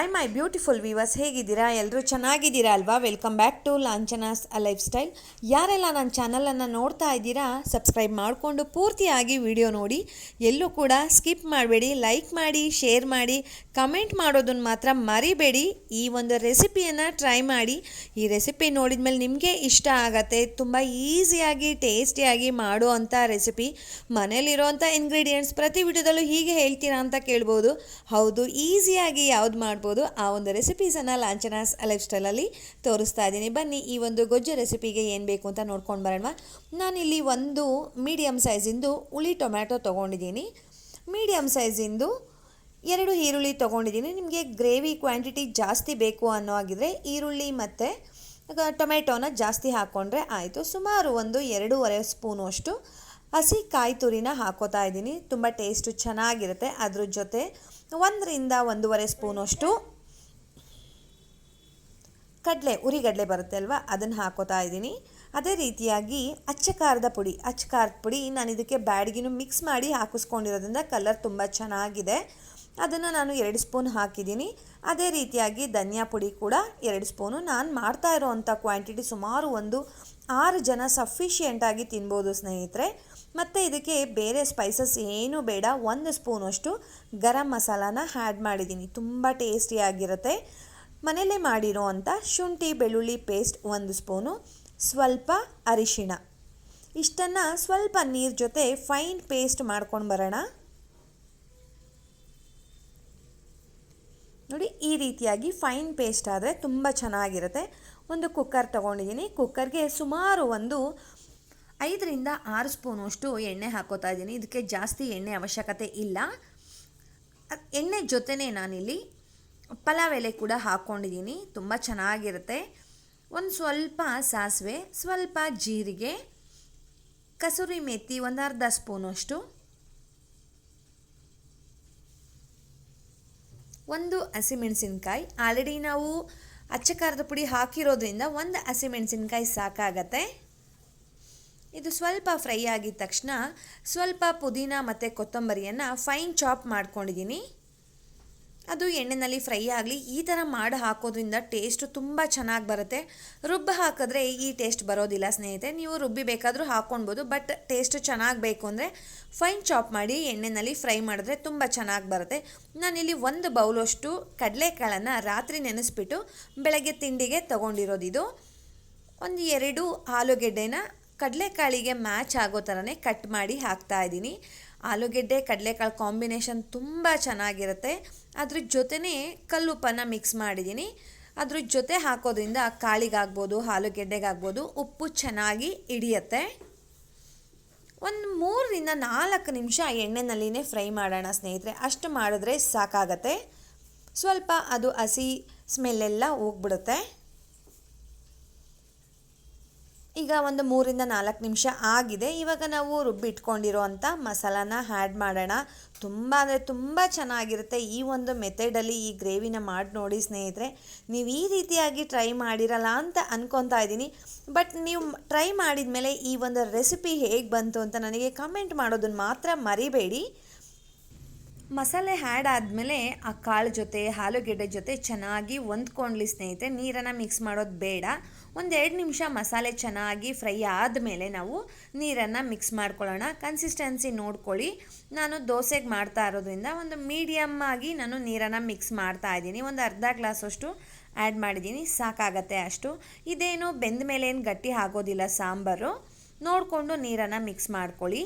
I my beautiful viewers ಹೇಗಿದ್ದೀರಾ? ಎಲ್ಲರೂ ಚೆನ್ನಾಗಿದ್ದೀರಾ ಅಲ್ವಾ? Welcome back to Lanchana's lifestyle ಯಾರೆಲ್ಲ ನನ್ನ ಚಾನಲನ್ನು ನೋಡ್ತಾ ಇದ್ದೀರಾ ಸಬ್ಸ್ಕ್ರೈಬ್ ಮಾಡಿಕೊಂಡು ಪೂರ್ತಿಯಾಗಿ ವಿಡಿಯೋ ನೋಡಿ. ಎಲ್ಲೂ ಕೂಡ ಸ್ಕಿಪ್ ಮಾಡಬೇಡಿ ಲೈಕ್ ಮಾಡಿ ಶೇರ್ ಮಾಡಿ ಕಮೆಂಟ್ ಮಾಡೋದನ್ನು ಮಾತ್ರ ಮರಿಬೇಡಿ. ಈ ಒಂದು ರೆಸಿಪಿಯನ್ನು ಟ್ರೈ ಮಾಡಿ. ಈ ರೆಸಿಪಿ ನೋಡಿದ ಮೇಲೆ ನಿಮಗೆ ಇಷ್ಟ ಆಗತ್ತೆ. ತುಂಬ ಈಸಿಯಾಗಿ ಟೇಸ್ಟಿಯಾಗಿ ಮಾಡುವಂಥ ರೆಸಿಪಿ ಮನೇಲಿರೋವಂಥ ಇಂಗ್ರೀಡಿಯೆಂಟ್ಸ್ ಪ್ರತಿ ವಿಡಿಯೋದಲ್ಲೂ ಹೀಗೆ ಹೇಳ್ತೀರಾ ಅಂತ ಕೇಳ್ಬೋದು. ಹೌದು ಈಸಿಯಾಗಿ ಯಾವ್ದು ಮಾಡ್ಬೋದು. ಆ ಒಂದು ರೆಸಿಪೀಸನ್ನು ಲಾಂಚನಾಸ್ ಲೈಫ್ ಸ್ಟೈಲಲ್ಲಿ ತೋರಿಸ್ತಾ ಇದ್ದೀನಿ. ಬನ್ನಿ, ಈ ಒಂದು ಗೊಜ್ಜು ರೆಸಿಪಿಗೆ ಏನು ಬೇಕು ಅಂತ ನೋಡ್ಕೊಂಡು ಬರೋಣ. ನಾನಿಲ್ಲಿ ಒಂದು ಮೀಡಿಯಮ್ ಸೈಜಿಂದು ಹುಳಿ ಟೊಮ್ಯಾಟೊ ತೊಗೊಂಡಿದ್ದೀನಿ. ಮೀಡಿಯಮ್ ಸೈಜಿಂದು ಎರಡು ಈರುಳ್ಳಿ ತೊಗೊಂಡಿದ್ದೀನಿ. ನಿಮಗೆ ಗ್ರೇವಿ ಕ್ವಾಂಟಿಟಿ ಜಾಸ್ತಿ ಬೇಕು ಅನ್ನೋ ಆಗಿದ್ರೆ ಈರುಳ್ಳಿ ಮತ್ತು ಟೊಮೆಟೊನ ಜಾಸ್ತಿ ಹಾಕ್ಕೊಂಡ್ರೆ ಆಯಿತು. ಸುಮಾರು ಒಂದು ಎರಡೂವರೆ ಸ್ಪೂನು ಅಷ್ಟು ಹಸಿ ಕಾಯಿ ತುರಿನ ಹಾಕೋತಾ ಇದ್ದೀನಿ. ತುಂಬ ಟೇಸ್ಟು ಚೆನ್ನಾಗಿರುತ್ತೆ. ಅದ್ರ ಜೊತೆ ಒಂದರಿಂದ ಒಂದೂವರೆ ಸ್ಪೂನಷ್ಟು ಕಡಲೆ ಉರಿಗಡಲೆ ಬರುತ್ತೆ ಅಲ್ವಾ? ಅದನ್ನು ಹಾಕೋತಾ ಇದ್ದೀನಿ. ಅದೇ ರೀತಿಯಾಗಿ ಅಚ್ಚ ಖಾರದ ಪುಡಿ, ಅಚ್ಚ ಖಾರದ ಪುಡಿ ನಾನು ಇದಕ್ಕೆ ಬ್ಯಾಡಿಗಿನೂ ಮಿಕ್ಸ್ ಮಾಡಿ ಹಾಕಿಸ್ಕೊಂಡಿರೋದ್ರಿಂದ ಕಲರ್ ತುಂಬ ಚೆನ್ನಾಗಿದೆ. ಅದನ್ನು ನಾನು ಎರಡು ಸ್ಪೂನ್ ಹಾಕಿದ್ದೀನಿ. ಅದೇ ರೀತಿಯಾಗಿ ಧನಿಯಾ ಪುಡಿ ಕೂಡ ಎರಡು ಸ್ಪೂನು. ನಾನು ಮಾಡ್ತಾ ಇರೋವಂಥ ಕ್ವಾಂಟಿಟಿ ಸುಮಾರು ಒಂದು ಆರು ಜನ ಸಫಿಷಿಯೆಂಟಾಗಿ ತಿನ್ಬೋದು ಸ್ನೇಹಿತರೆ. ಮತ್ತು ಇದಕ್ಕೆ ಬೇರೆ ಸ್ಪೈಸಸ್ ಏನೂ ಬೇಡ. ಒಂದು ಸ್ಪೂನಷ್ಟು ಗರಂ ಮಸಾಲಾನ ಆ್ಯಡ್ ಮಾಡಿದ್ದೀನಿ. ತುಂಬ ಟೇಸ್ಟಿಯಾಗಿರುತ್ತೆ ಮನೆಯಲ್ಲೇ ಮಾಡಿರೋ ಅಂಥ ಶುಂಠಿ, ಬೆಳ್ಳುಳ್ಳಿ ಪೇಸ್ಟ್ ಒಂದು ಸ್ಪೂನು ಸ್ವಲ್ಪ ಅರಿಶಿಣ. ಇಷ್ಟನ್ನು ಸ್ವಲ್ಪ ನೀರು ಜೊತೆ ಫೈನ್ ಪೇಸ್ಟ್ ಮಾಡ್ಕೊಂಡು ಬರೋಣ. ನೋಡಿ, ಈ ರೀತಿಯಾಗಿ ಫೈನ್ ಪೇಸ್ಟ್ ಆದರೆ ತುಂಬ ಚೆನ್ನಾಗಿರುತ್ತೆ. ಒಂದು ಕುಕ್ಕರ್ ತೊಗೊಂಡಿದ್ದೀನಿ. ಕುಕ್ಕರ್ಗೆ ಸುಮಾರು ಒಂದು ಐದರಿಂದ ಆರು ಸ್ಪೂನಷ್ಟು ಎಣ್ಣೆ ಹಾಕೋತಾ ಇದ್ದೀನಿ. ಇದಕ್ಕೆ ಜಾಸ್ತಿ ಎಣ್ಣೆ ಅವಶ್ಯಕತೆ ಇಲ್ಲ. ಎಣ್ಣೆ ಜೊತೆನೇ ನಾನಿಲ್ಲಿ ಪಲಾವ್ ಎಲೆ ಕೂಡ ಹಾಕ್ಕೊಂಡಿದ್ದೀನಿ ತುಂಬ ಚೆನ್ನಾಗಿರುತ್ತೆ. ಒಂದು ಸ್ವಲ್ಪ ಸಾಸಿವೆ, ಸ್ವಲ್ಪ ಜೀರಿಗೆ, ಕಸೂರಿ ಮೆಥಿ ಒಂದು ಅರ್ಧ ಸ್ಪೂನಷ್ಟು. ಒಂದು ಹಸಿಮೆಣಸಿನ್ಕಾಯಿ. ಆಲ್ರೆಡಿ ನಾವು ಅಚ್ಚ ಖಾರದ ಪುಡಿ ಹಾಕಿರೋದ್ರಿಂದ ಒಂದು ಹಸಿಮೆಣಸಿನ್ಕಾಯಿ ಸಾಕಾಗತ್ತೆ. ಇದು ಸ್ವಲ್ಪ ಫ್ರೈ ಆಗಿದ ತಕ್ಷಣ ಸ್ವಲ್ಪ ಪುದೀನ ಮತ್ತು ಕೊತ್ತಂಬರಿಯನ್ನು ಫೈನ್ ಚಾಪ್ ಮಾಡ್ಕೊಂಡಿದ್ದೀನಿ. ಅದು ಎಣ್ಣೆಯಲ್ಲಿ ಫ್ರೈ ಆಗಲಿ, ಈ ಥರ ಮಾಡಿ ಹಾಕೋದ್ರಿಂದ ಟೇಸ್ಟು ತುಂಬ ಚೆನ್ನಾಗಿ ಬರುತ್ತೆ. ರುಬ್ಬಿ ಹಾಕಿದ್ರೆ ಈ ಟೇಸ್ಟ್ ಬರೋದಿಲ್ಲ ಸ್ನೇಹಿತರೆ, ನೀವು ರುಬ್ಬಿ ಬೇಕಾದರೂ ಹಾಕ್ಕೊಳ್ಬೋದು ಬಟ್ ಟೇಸ್ಟ್ ಚೆನ್ನಾಗಿ ಬೇಕು ಅಂದರೆ ಫೈನ್ ಚಾಪ್ ಮಾಡಿ ಎಣ್ಣೆಯಲ್ಲಿ ಫ್ರೈ ಮಾಡಿದ್ರೆ ತುಂಬ ಚೆನ್ನಾಗಿ ಬರುತ್ತೆ. ನಾನಿಲ್ಲಿ ಒಂದು ಬೌಲಷ್ಟು ಕಡಲೆಕಾಳನ್ನು ರಾತ್ರಿ ನೆನೆಸ್ಬಿಟ್ಟು ಬೆಳಗ್ಗೆ ತಿಂಡಿಗೆ ತೊಗೊಂಡಿರೋದಿದು ಒಂದು ಎರಡು ಆಲೂಗೆಡ್ಡೆನ ಕಡಲೆಕಾಳಿಗೆ ಮ್ಯಾಚ್ ಆಗೋ ಥರನೇ ಕಟ್ ಮಾಡಿ ಹಾಕ್ತಾ ಇದ್ದೀನಿ. ಆಲೂಗೆಡ್ಡೆ, ಕಡಲೆಕಾಳು ಕಾಂಬಿನೇಷನ್ ತುಂಬ ಚೆನ್ನಾಗಿರುತ್ತೆ. ಅದ್ರ ಜೊತೆನೇ ಕಲ್ಲುಪ್ಪನ್ನು ಮಿಕ್ಸ್ ಮಾಡಿದ್ದೀನಿ. ಅದ್ರ ಜೊತೆ ಹಾಕೋದ್ರಿಂದ ಕಾಳಿಗಾಗ್ಬೋದು, ಆಲೂಗೆಡ್ಡೆಗಾಗ್ಬೋದು, ಉಪ್ಪು ಚೆನ್ನಾಗಿ ಹಿಡಿಯತ್ತೆ. ಒಂದು ಮೂರರಿಂದ ನಾಲ್ಕು ನಿಮಿಷ ಎಣ್ಣೆನಲ್ಲಿನೇ ಫ್ರೈ ಮಾಡೋಣ ಸ್ನೇಹಿತರೆ. ಅಷ್ಟು ಮಾಡಿದ್ರೆ ಸಾಕಾಗತ್ತೆ. ಸ್ವಲ್ಪ ಅದು ಹಸಿ ಸ್ಮೆಲ್ಲೆಲ್ಲ ಹೋಗ್ಬಿಡುತ್ತೆ. ಈಗ ಒಂದು ಮೂರಿಂದ ನಾಲ್ಕು ನಿಮಿಷ ಆಗಿದೆ. ಇವಾಗ ನಾವು ರುಬ್ಬಿಟ್ಕೊಂಡಿರೋ ಅಂಥ ಮಸಾಲಾನ ಆ್ಯಡ್ ಮಾಡೋಣ. ತುಂಬ ಅಂದರೆ ತುಂಬ ಚೆನ್ನಾಗಿರುತ್ತೆ ಈ ಒಂದು ಮೆಥಡಲ್ಲಿ ಈ ಗ್ರೇವಿನ ಮಾಡಿ ನೋಡಿ ಸ್ನೇಹಿತರೆ. ನೀವು ಈ ರೀತಿಯಾಗಿ ಟ್ರೈ ಮಾಡಿರಲ್ಲ ಅಂತ ಅನ್ಕೊತಾ ಇದ್ದೀನಿ. ಬಟ್ ನೀವು ಟ್ರೈ ಮಾಡಿದ ಮೇಲೆ ಈ ಒಂದು ರೆಸಿಪಿ ಹೇಗೆ ಬಂತು ಅಂತ ನನಗೆ ಕಮೆಂಟ್ ಮಾಡೋದನ್ನು ಮಾತ್ರ ಮರಿಬೇಡಿ. ಮಸಾಲೆ ಆ್ಯಡ್ ಆದಮೇಲೆ ಆ ಕಾಳು ಜೊತೆ, ಆಲೂಗೆಡ್ಡೆ ಜೊತೆ ಚೆನ್ನಾಗಿ ಹೊಂದ್ಕೊಂಡ್ಲಿ ಸ್ನೇಹಿತರೆ, ನೀರನ್ನು ಮಿಕ್ಸ್ ಮಾಡೋದು ಬೇಡ. ಒಂದು ಎರಡು ನಿಮಿಷ ಮಸಾಲೆ ಚೆನ್ನಾಗಿ ಫ್ರೈ ಆದಮೇಲೆ ನಾವು ನೀರನ್ನು ಮಿಕ್ಸ್ ಮಾಡ್ಕೊಳ್ಳೋಣ. ಕನ್ಸಿಸ್ಟೆನ್ಸಿ ನೋಡ್ಕೊಳ್ಳಿ. ನಾನು ದೋಸೆಗೆ ಮಾಡ್ತಾ ಇರೋದ್ರಿಂದ ಒಂದು ಮೀಡಿಯಮ್ ಆಗಿ ನಾನು ನೀರನ್ನು ಮಿಕ್ಸ್ ಮಾಡ್ತಾ ಇದ್ದೀನಿ. ಒಂದು ಅರ್ಧ ಗ್ಲಾಸಷ್ಟು ಆ್ಯಡ್ ಮಾಡಿದ್ದೀನಿ. ಸಾಕಾಗತ್ತೆ ಅಷ್ಟು. ಇದೇನು ಬೆಂದ ಮೇಲೆ ಏನು ಗಟ್ಟಿ ಆಗೋದಿಲ್ಲ ಸಾಂಬಾರು. ನೋಡಿಕೊಂಡು ನೀರನ್ನು ಮಿಕ್ಸ್ ಮಾಡ್ಕೊಳ್ಳಿ.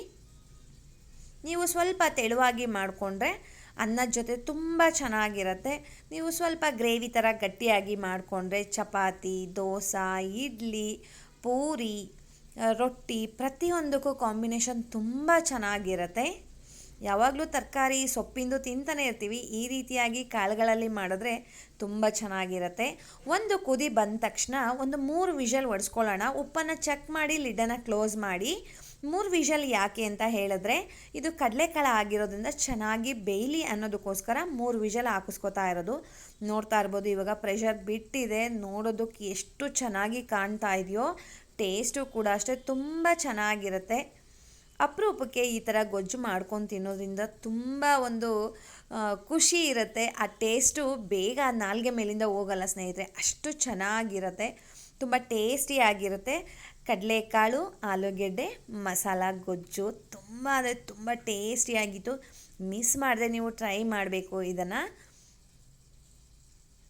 ನೀವು ಸ್ವಲ್ಪ ತೆಳುವಾಗಿ ಮಾಡಿಕೊಂಡ್ರೆ ಅನ್ನದ ಜೊತೆ ತುಂಬ ಚೆನ್ನಾಗಿರುತ್ತೆ. ನೀವು ಸ್ವಲ್ಪ ಗ್ರೇವಿ ಥರ ಗಟ್ಟಿಯಾಗಿ ಮಾಡಿಕೊಂಡ್ರೆ ಚಪಾತಿ, ದೋಸೆ, ಇಡ್ಲಿ, ಪೂರಿ ರೊಟ್ಟಿ ಪ್ರತಿಯೊಂದಕ್ಕೂ ಕಾಂಬಿನೇಷನ್ ತುಂಬ ಚೆನ್ನಾಗಿರುತ್ತೆ. ಯಾವಾಗಲೂ ತರಕಾರಿ ಸೊಪ್ಪಿಂದು ತಿಂತಾನೆ ಇರ್ತೀವಿ. ಈ ರೀತಿಯಾಗಿ ಕಾಳುಗಳಲ್ಲಿ ಮಾಡಿದ್ರೆ ತುಂಬ ಚೆನ್ನಾಗಿರುತ್ತೆ. ಒಂದು ಕುದಿ ಬಂದ ತಕ್ಷಣ ಒಂದು ಮೂರು ವಿಷಲ್ ಒಡಿಸ್ಕೊಳ್ಳೋಣ. ಉಪ್ಪನ್ನು ಚೆಕ್ ಮಾಡಿ ಲಿಡ್ಡನ್ನು ಕ್ಲೋಸ್ ಮಾಡಿ ಮೂರು ವಿಷಲ್ ಯಾಕೆ ಅಂತ ಹೇಳಿದ್ರೆ, ಇದು ಕಡಲೆಕಾಳು ಆಗಿರೋದ್ರಿಂದ ಚೆನ್ನಾಗಿ ಬೇಯಲಿ ಅನ್ನೋದಕ್ಕೋಸ್ಕರ ಮೂರು ವಿಷಲ್ ಹಾಕಿಸ್ಕೊತಾ ಇರೋದು. ನೋಡ್ತಾ ಇರ್ಬೋದು, ಇವಾಗ ಪ್ರೆಷರ್ ಬಿಟ್ಟಿದೆ, ನೋಡೋದಕ್ಕೆ ಎಷ್ಟು ಚೆನ್ನಾಗಿ ಕಾಣ್ತಾ ಇದೆಯೋ ಟೇಸ್ಟು ಕೂಡ ಅಷ್ಟೇ ತುಂಬ ಚೆನ್ನಾಗಿರುತ್ತೆ. ಅಪರೂಪಕ್ಕೆ ಈ ಥರ ಗೊಜ್ಜು ಮಾಡ್ಕೊಂಡು ತಿನ್ನೋದ್ರಿಂದ ತುಂಬ ಒಂದು ಖುಷಿ ಇರುತ್ತೆ. ಆ ಟೇಸ್ಟು ಬೇಗ ನಾಲ್ಗೆ ಮೇಲಿಂದ ಹೋಗಲ್ಲ ಸ್ನೇಹಿತರೆ, ಅಷ್ಟು ಚೆನ್ನಾಗಿರುತ್ತೆ. ತುಂಬ ಟೇಸ್ಟಿಯಾಗಿರುತ್ತೆ ಕಡಲೆಕಾಳು, ಆಲೂಗೆಡ್ಡೆ, ಮಸಾಲ, ಗೊಜ್ಜು, ತುಂಬ ಅಂದರೆ ತುಂಬ ಟೇಸ್ಟಿಯಾಗಿತ್ತು ಮಿಸ್ ಮಾಡದೆ ನೀವು ಟ್ರೈ ಮಾಡಬೇಕು ಇದನ್ನು.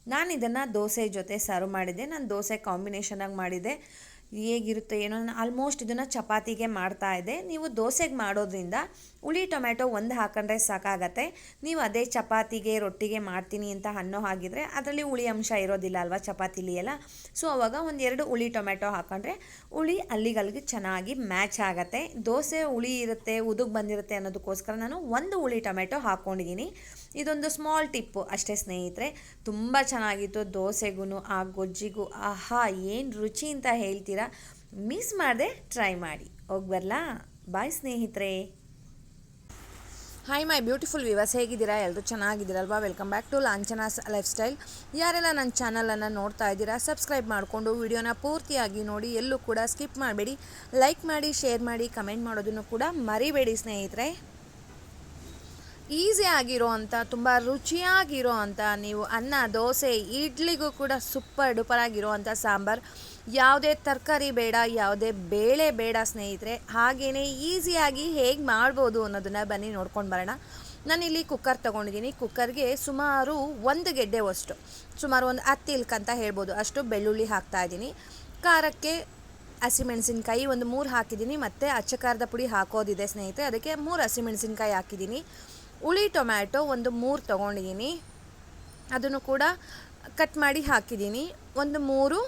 ನಾನು ಇದನ್ನು ದೋಸೆ ಜೊತೆ ಸರ್ವ್ ಮಾಡಿದ್ದೆ. ನಾನು ದೋಸೆ ಕಾಂಬಿನೇಷನಾಗಿ ಮಾಡಿದ್ದೆ. ಹೇಗಿರುತ್ತೆ ಏನೋ ಆಲ್ಮೋಸ್ಟ್ ಇದನ್ನು ಚಪಾತಿಗೆ ಮಾಡ್ತಾ ಇದೆ ನೀವು ದೋಸೆಗೆ ಮಾಡೋದ್ರಿಂದ ಹುಳಿ, ಟೊಮ್ಯಾಟೊ ಒಂದು ಹಾಕೊಂಡ್ರೆ ಸಾಕಾಗತ್ತೆ. ನೀವು ಅದೇ ಚಪಾತಿಗೆ, ರೊಟ್ಟಿಗೆ ಮಾಡ್ತೀನಿ ಅಂತ ಅನ್ನೋ ಹಾಗಿದ್ರೆ ಅದರಲ್ಲಿ ಹುಳಿ ಅಂಶ ಇರೋದಿಲ್ಲ ಅಲ್ವಾ ಚಪಾತಿಲಿ ಎಲ್ಲ. ಸೊ ಅವಾಗ ಒಂದು ಎರಡು ಹುಳಿ, ಟೊಮ್ಯಾಟೊ ಹಾಕೊಂಡ್ರೆ ಹುಳಿ ಅಲ್ಲಿಗಲ್ಲಿಗೆ ಚೆನ್ನಾಗಿ ಮ್ಯಾಚ್ ಆಗುತ್ತೆ. ದೋಸೆ ಹುಳಿ ಇರುತ್ತೆ, ಉದುಗ್ ಬಂದಿರುತ್ತೆ ಅನ್ನೋದಕ್ಕೋಸ್ಕರ ನಾನು ಒಂದು ಹುಳಿ, ಟೊಮ್ಯಾಟೊ ಹಾಕ್ಕೊಂಡಿದ್ದೀನಿ ಇದೊಂದು ಸ್ಮಾಲ್ ಟಿಪ್ಪು ಅಷ್ಟೇ ಸ್ನೇಹಿತರೆ. ತುಂಬ ಚೆನ್ನಾಗಿತ್ತು ದೋಸೆಗೂ ಆ ಗೊಜ್ಜಿಗೂ. ಆಹಾ, ಏನು ರುಚಿ ಅಂತ ಹೇಳ್ತೀರಾ? ಮಿಸ್ ಮಾಡದೆ ಟ್ರೈ ಮಾಡಿ. ಹೋಗಿ ಬರಲಾ? ಬಾಯ್ ಸ್ನೇಹಿತರೆ. ಹಾಯ್ ಮೈ ಬ್ಯೂಟಿಫುಲ್ ವಿವರ್ಸ್ ಹೇಗಿದ್ದೀರಾ? ಎಲ್ಲರೂ ಚೆನ್ನಾಗಿದ್ದೀರಲ್ವಾ? Welcome back to Lanchana's lifestyle ಯಾರೆಲ್ಲ ನನ್ನ ಚಾನಲನ್ನು ನೋಡ್ತಾ ಇದ್ದೀರಾ ಸಬ್ಸ್ಕ್ರೈಬ್ ಮಾಡಿಕೊಂಡು ವಿಡಿಯೋನ ಪೂರ್ತಿಯಾಗಿ ನೋಡಿ, ಎಲ್ಲೂ ಕೂಡ ಸ್ಕಿಪ್ ಮಾಡಬೇಡಿ. ಲೈಕ್ ಮಾಡಿ ಶೇರ್ ಮಾಡಿ ಕಮೆಂಟ್ ಮಾಡೋದನ್ನು ಕೂಡ ಮರಿಬೇಡಿ ಸ್ನೇಹಿತರೆ. ಈಸಿ ಆಗಿರೋ ಅಂಥ ತುಂಬ ರುಚಿಯಾಗಿರೋ ಅಂಥ ನೀವು ಅನ್ನ, ದೋಸೆ, ಇಡ್ಲಿಗೂ ಕೂಡ ಸೂಪರ್ ಡೂಪರ್ ಆಗಿರೋ ಅಂಥ ಸಾಂಬಾರು. ಯಾವುದೇ ತರಕಾರಿ ಬೇಡ, ಯಾವುದೇ ಬೇಳೆ ಬೇಡ ಸ್ನೇಹಿತರೆ ಹಾಗೇ ಈಸಿಯಾಗಿ ಹೇಗೆ ಮಾಡ್ಬೋದು ಅನ್ನೋದನ್ನು ಬನ್ನಿ ನೋಡ್ಕೊಂಡು ಬರೋಣ. ನಾನಿಲ್ಲಿ ಕುಕ್ಕರ್ ತೊಗೊಂಡಿದ್ದೀನಿ. ಕುಕ್ಕರ್ಗೆ ಸುಮಾರು ಒಂದು ಗೆಡ್ಡೆ ಅಷ್ಟು ಸುಮಾರು ಒಂದು ಹತ್ತು ಅಂತ ಹೇಳ್ಬೋದು. ಅಷ್ಟು ಬೆಳ್ಳುಳ್ಳಿ ಹಾಕ್ತಾ ಇದ್ದೀನಿ. ಖಾರಕ್ಕೆ ಹಸಿಮೆಣಸಿನ್ಕಾಯಿ ಒಂದು ಮೂರು ಹಾಕಿದ್ದೀನಿ. ಮತ್ತು ಅಚ್ಚ ಖಾರದ ಪುಡಿ ಹಾಕೋದಿದೆ ಸ್ನೇಹಿತರೆ. ಅದಕ್ಕೆ ಮೂರು ಹಸಿಮೆಣಸಿನ್ಕಾಯಿ ಹಾಕಿದ್ದೀನಿ. ಹುಳಿ ಟೊಮ್ಯಾಟೊ ಒಂದು ಮೂರು ತೊಗೊಂಡಿದ್ದೀನಿ. ಅದನ್ನು ಕೂಡ ಕಟ್ ಮಾಡಿ ಹಾಕಿದ್ದೀನಿ. ಒಂದು ಮೂರು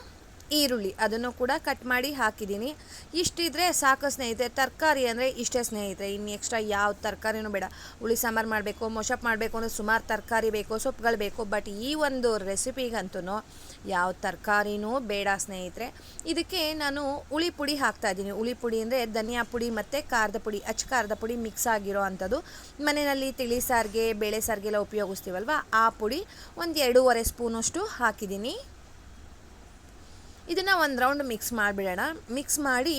ಈರುಳ್ಳಿ ಅದನ್ನು ಕೂಡ ಕಟ್ ಮಾಡಿ ಹಾಕಿದ್ದೀನಿ. ಇಷ್ಟಿದ್ರೆ ಸಾಕು ಸ್ನೇಹಿತರೆ, ತರಕಾರಿ ಅಂದರೆ ಇಷ್ಟೇ ಸ್ನೇಹಿತರೆ. ಇನ್ನು ಎಕ್ಸ್ಟ್ರಾ ಯಾವ ತರಕಾರಿನೂ ಬೇಡ. ಹುಳಿ ಸಾಂಬಾರು ಮಾಡಬೇಕು ಮೊಷಪ್ ಮಾಡಬೇಕು ಅಂದರೆ ಸುಮಾರು ತರಕಾರಿ ಬೇಕು, ಸೊಪ್ಪುಗಳು ಬೇಕು. ಬಟ್ ಈ ಒಂದು ರೆಸಿಪಿಗಂತೂ ಯಾವ ತರಕಾರಿನೂ ಬೇಡ ಸ್ನೇಹಿತರೆ. ಇದಕ್ಕೆ ನಾನು ಹುಳಿ ಪುಡಿ ಹಾಕ್ತಾ ಇದ್ದೀನಿ. ಹುಳಿ ಪುಡಿ ಅಂದರೆ ಧನಿಯಾ ಪುಡಿ ಮತ್ತು ಖಾರದ ಪುಡಿ, ಅಚ್ಚ ಖಾರದ ಪುಡಿ ಮಿಕ್ಸ್ ಆಗಿರೋ ಅಂಥದ್ದು. ಮನೆಯಲ್ಲಿ ತಿಳಿ ಸಾರಿಗೆ, ಬೇಳೆ ಸಾರಿಗೆಲ್ಲ ಉಪಯೋಗಿಸ್ತೀವಲ್ವ? ಆ ಪುಡಿ ಒಂದು ಎರಡೂವರೆ ಸ್ಪೂನಷ್ಟು ಹಾಕಿದ್ದೀನಿ. ಇದನ್ನು ಒಂದು ರೌಂಡ್ ಮಿಕ್ಸ್ ಮಾಡಿಬಿಡೋಣ. ಮಿಕ್ಸ್ ಮಾಡಿ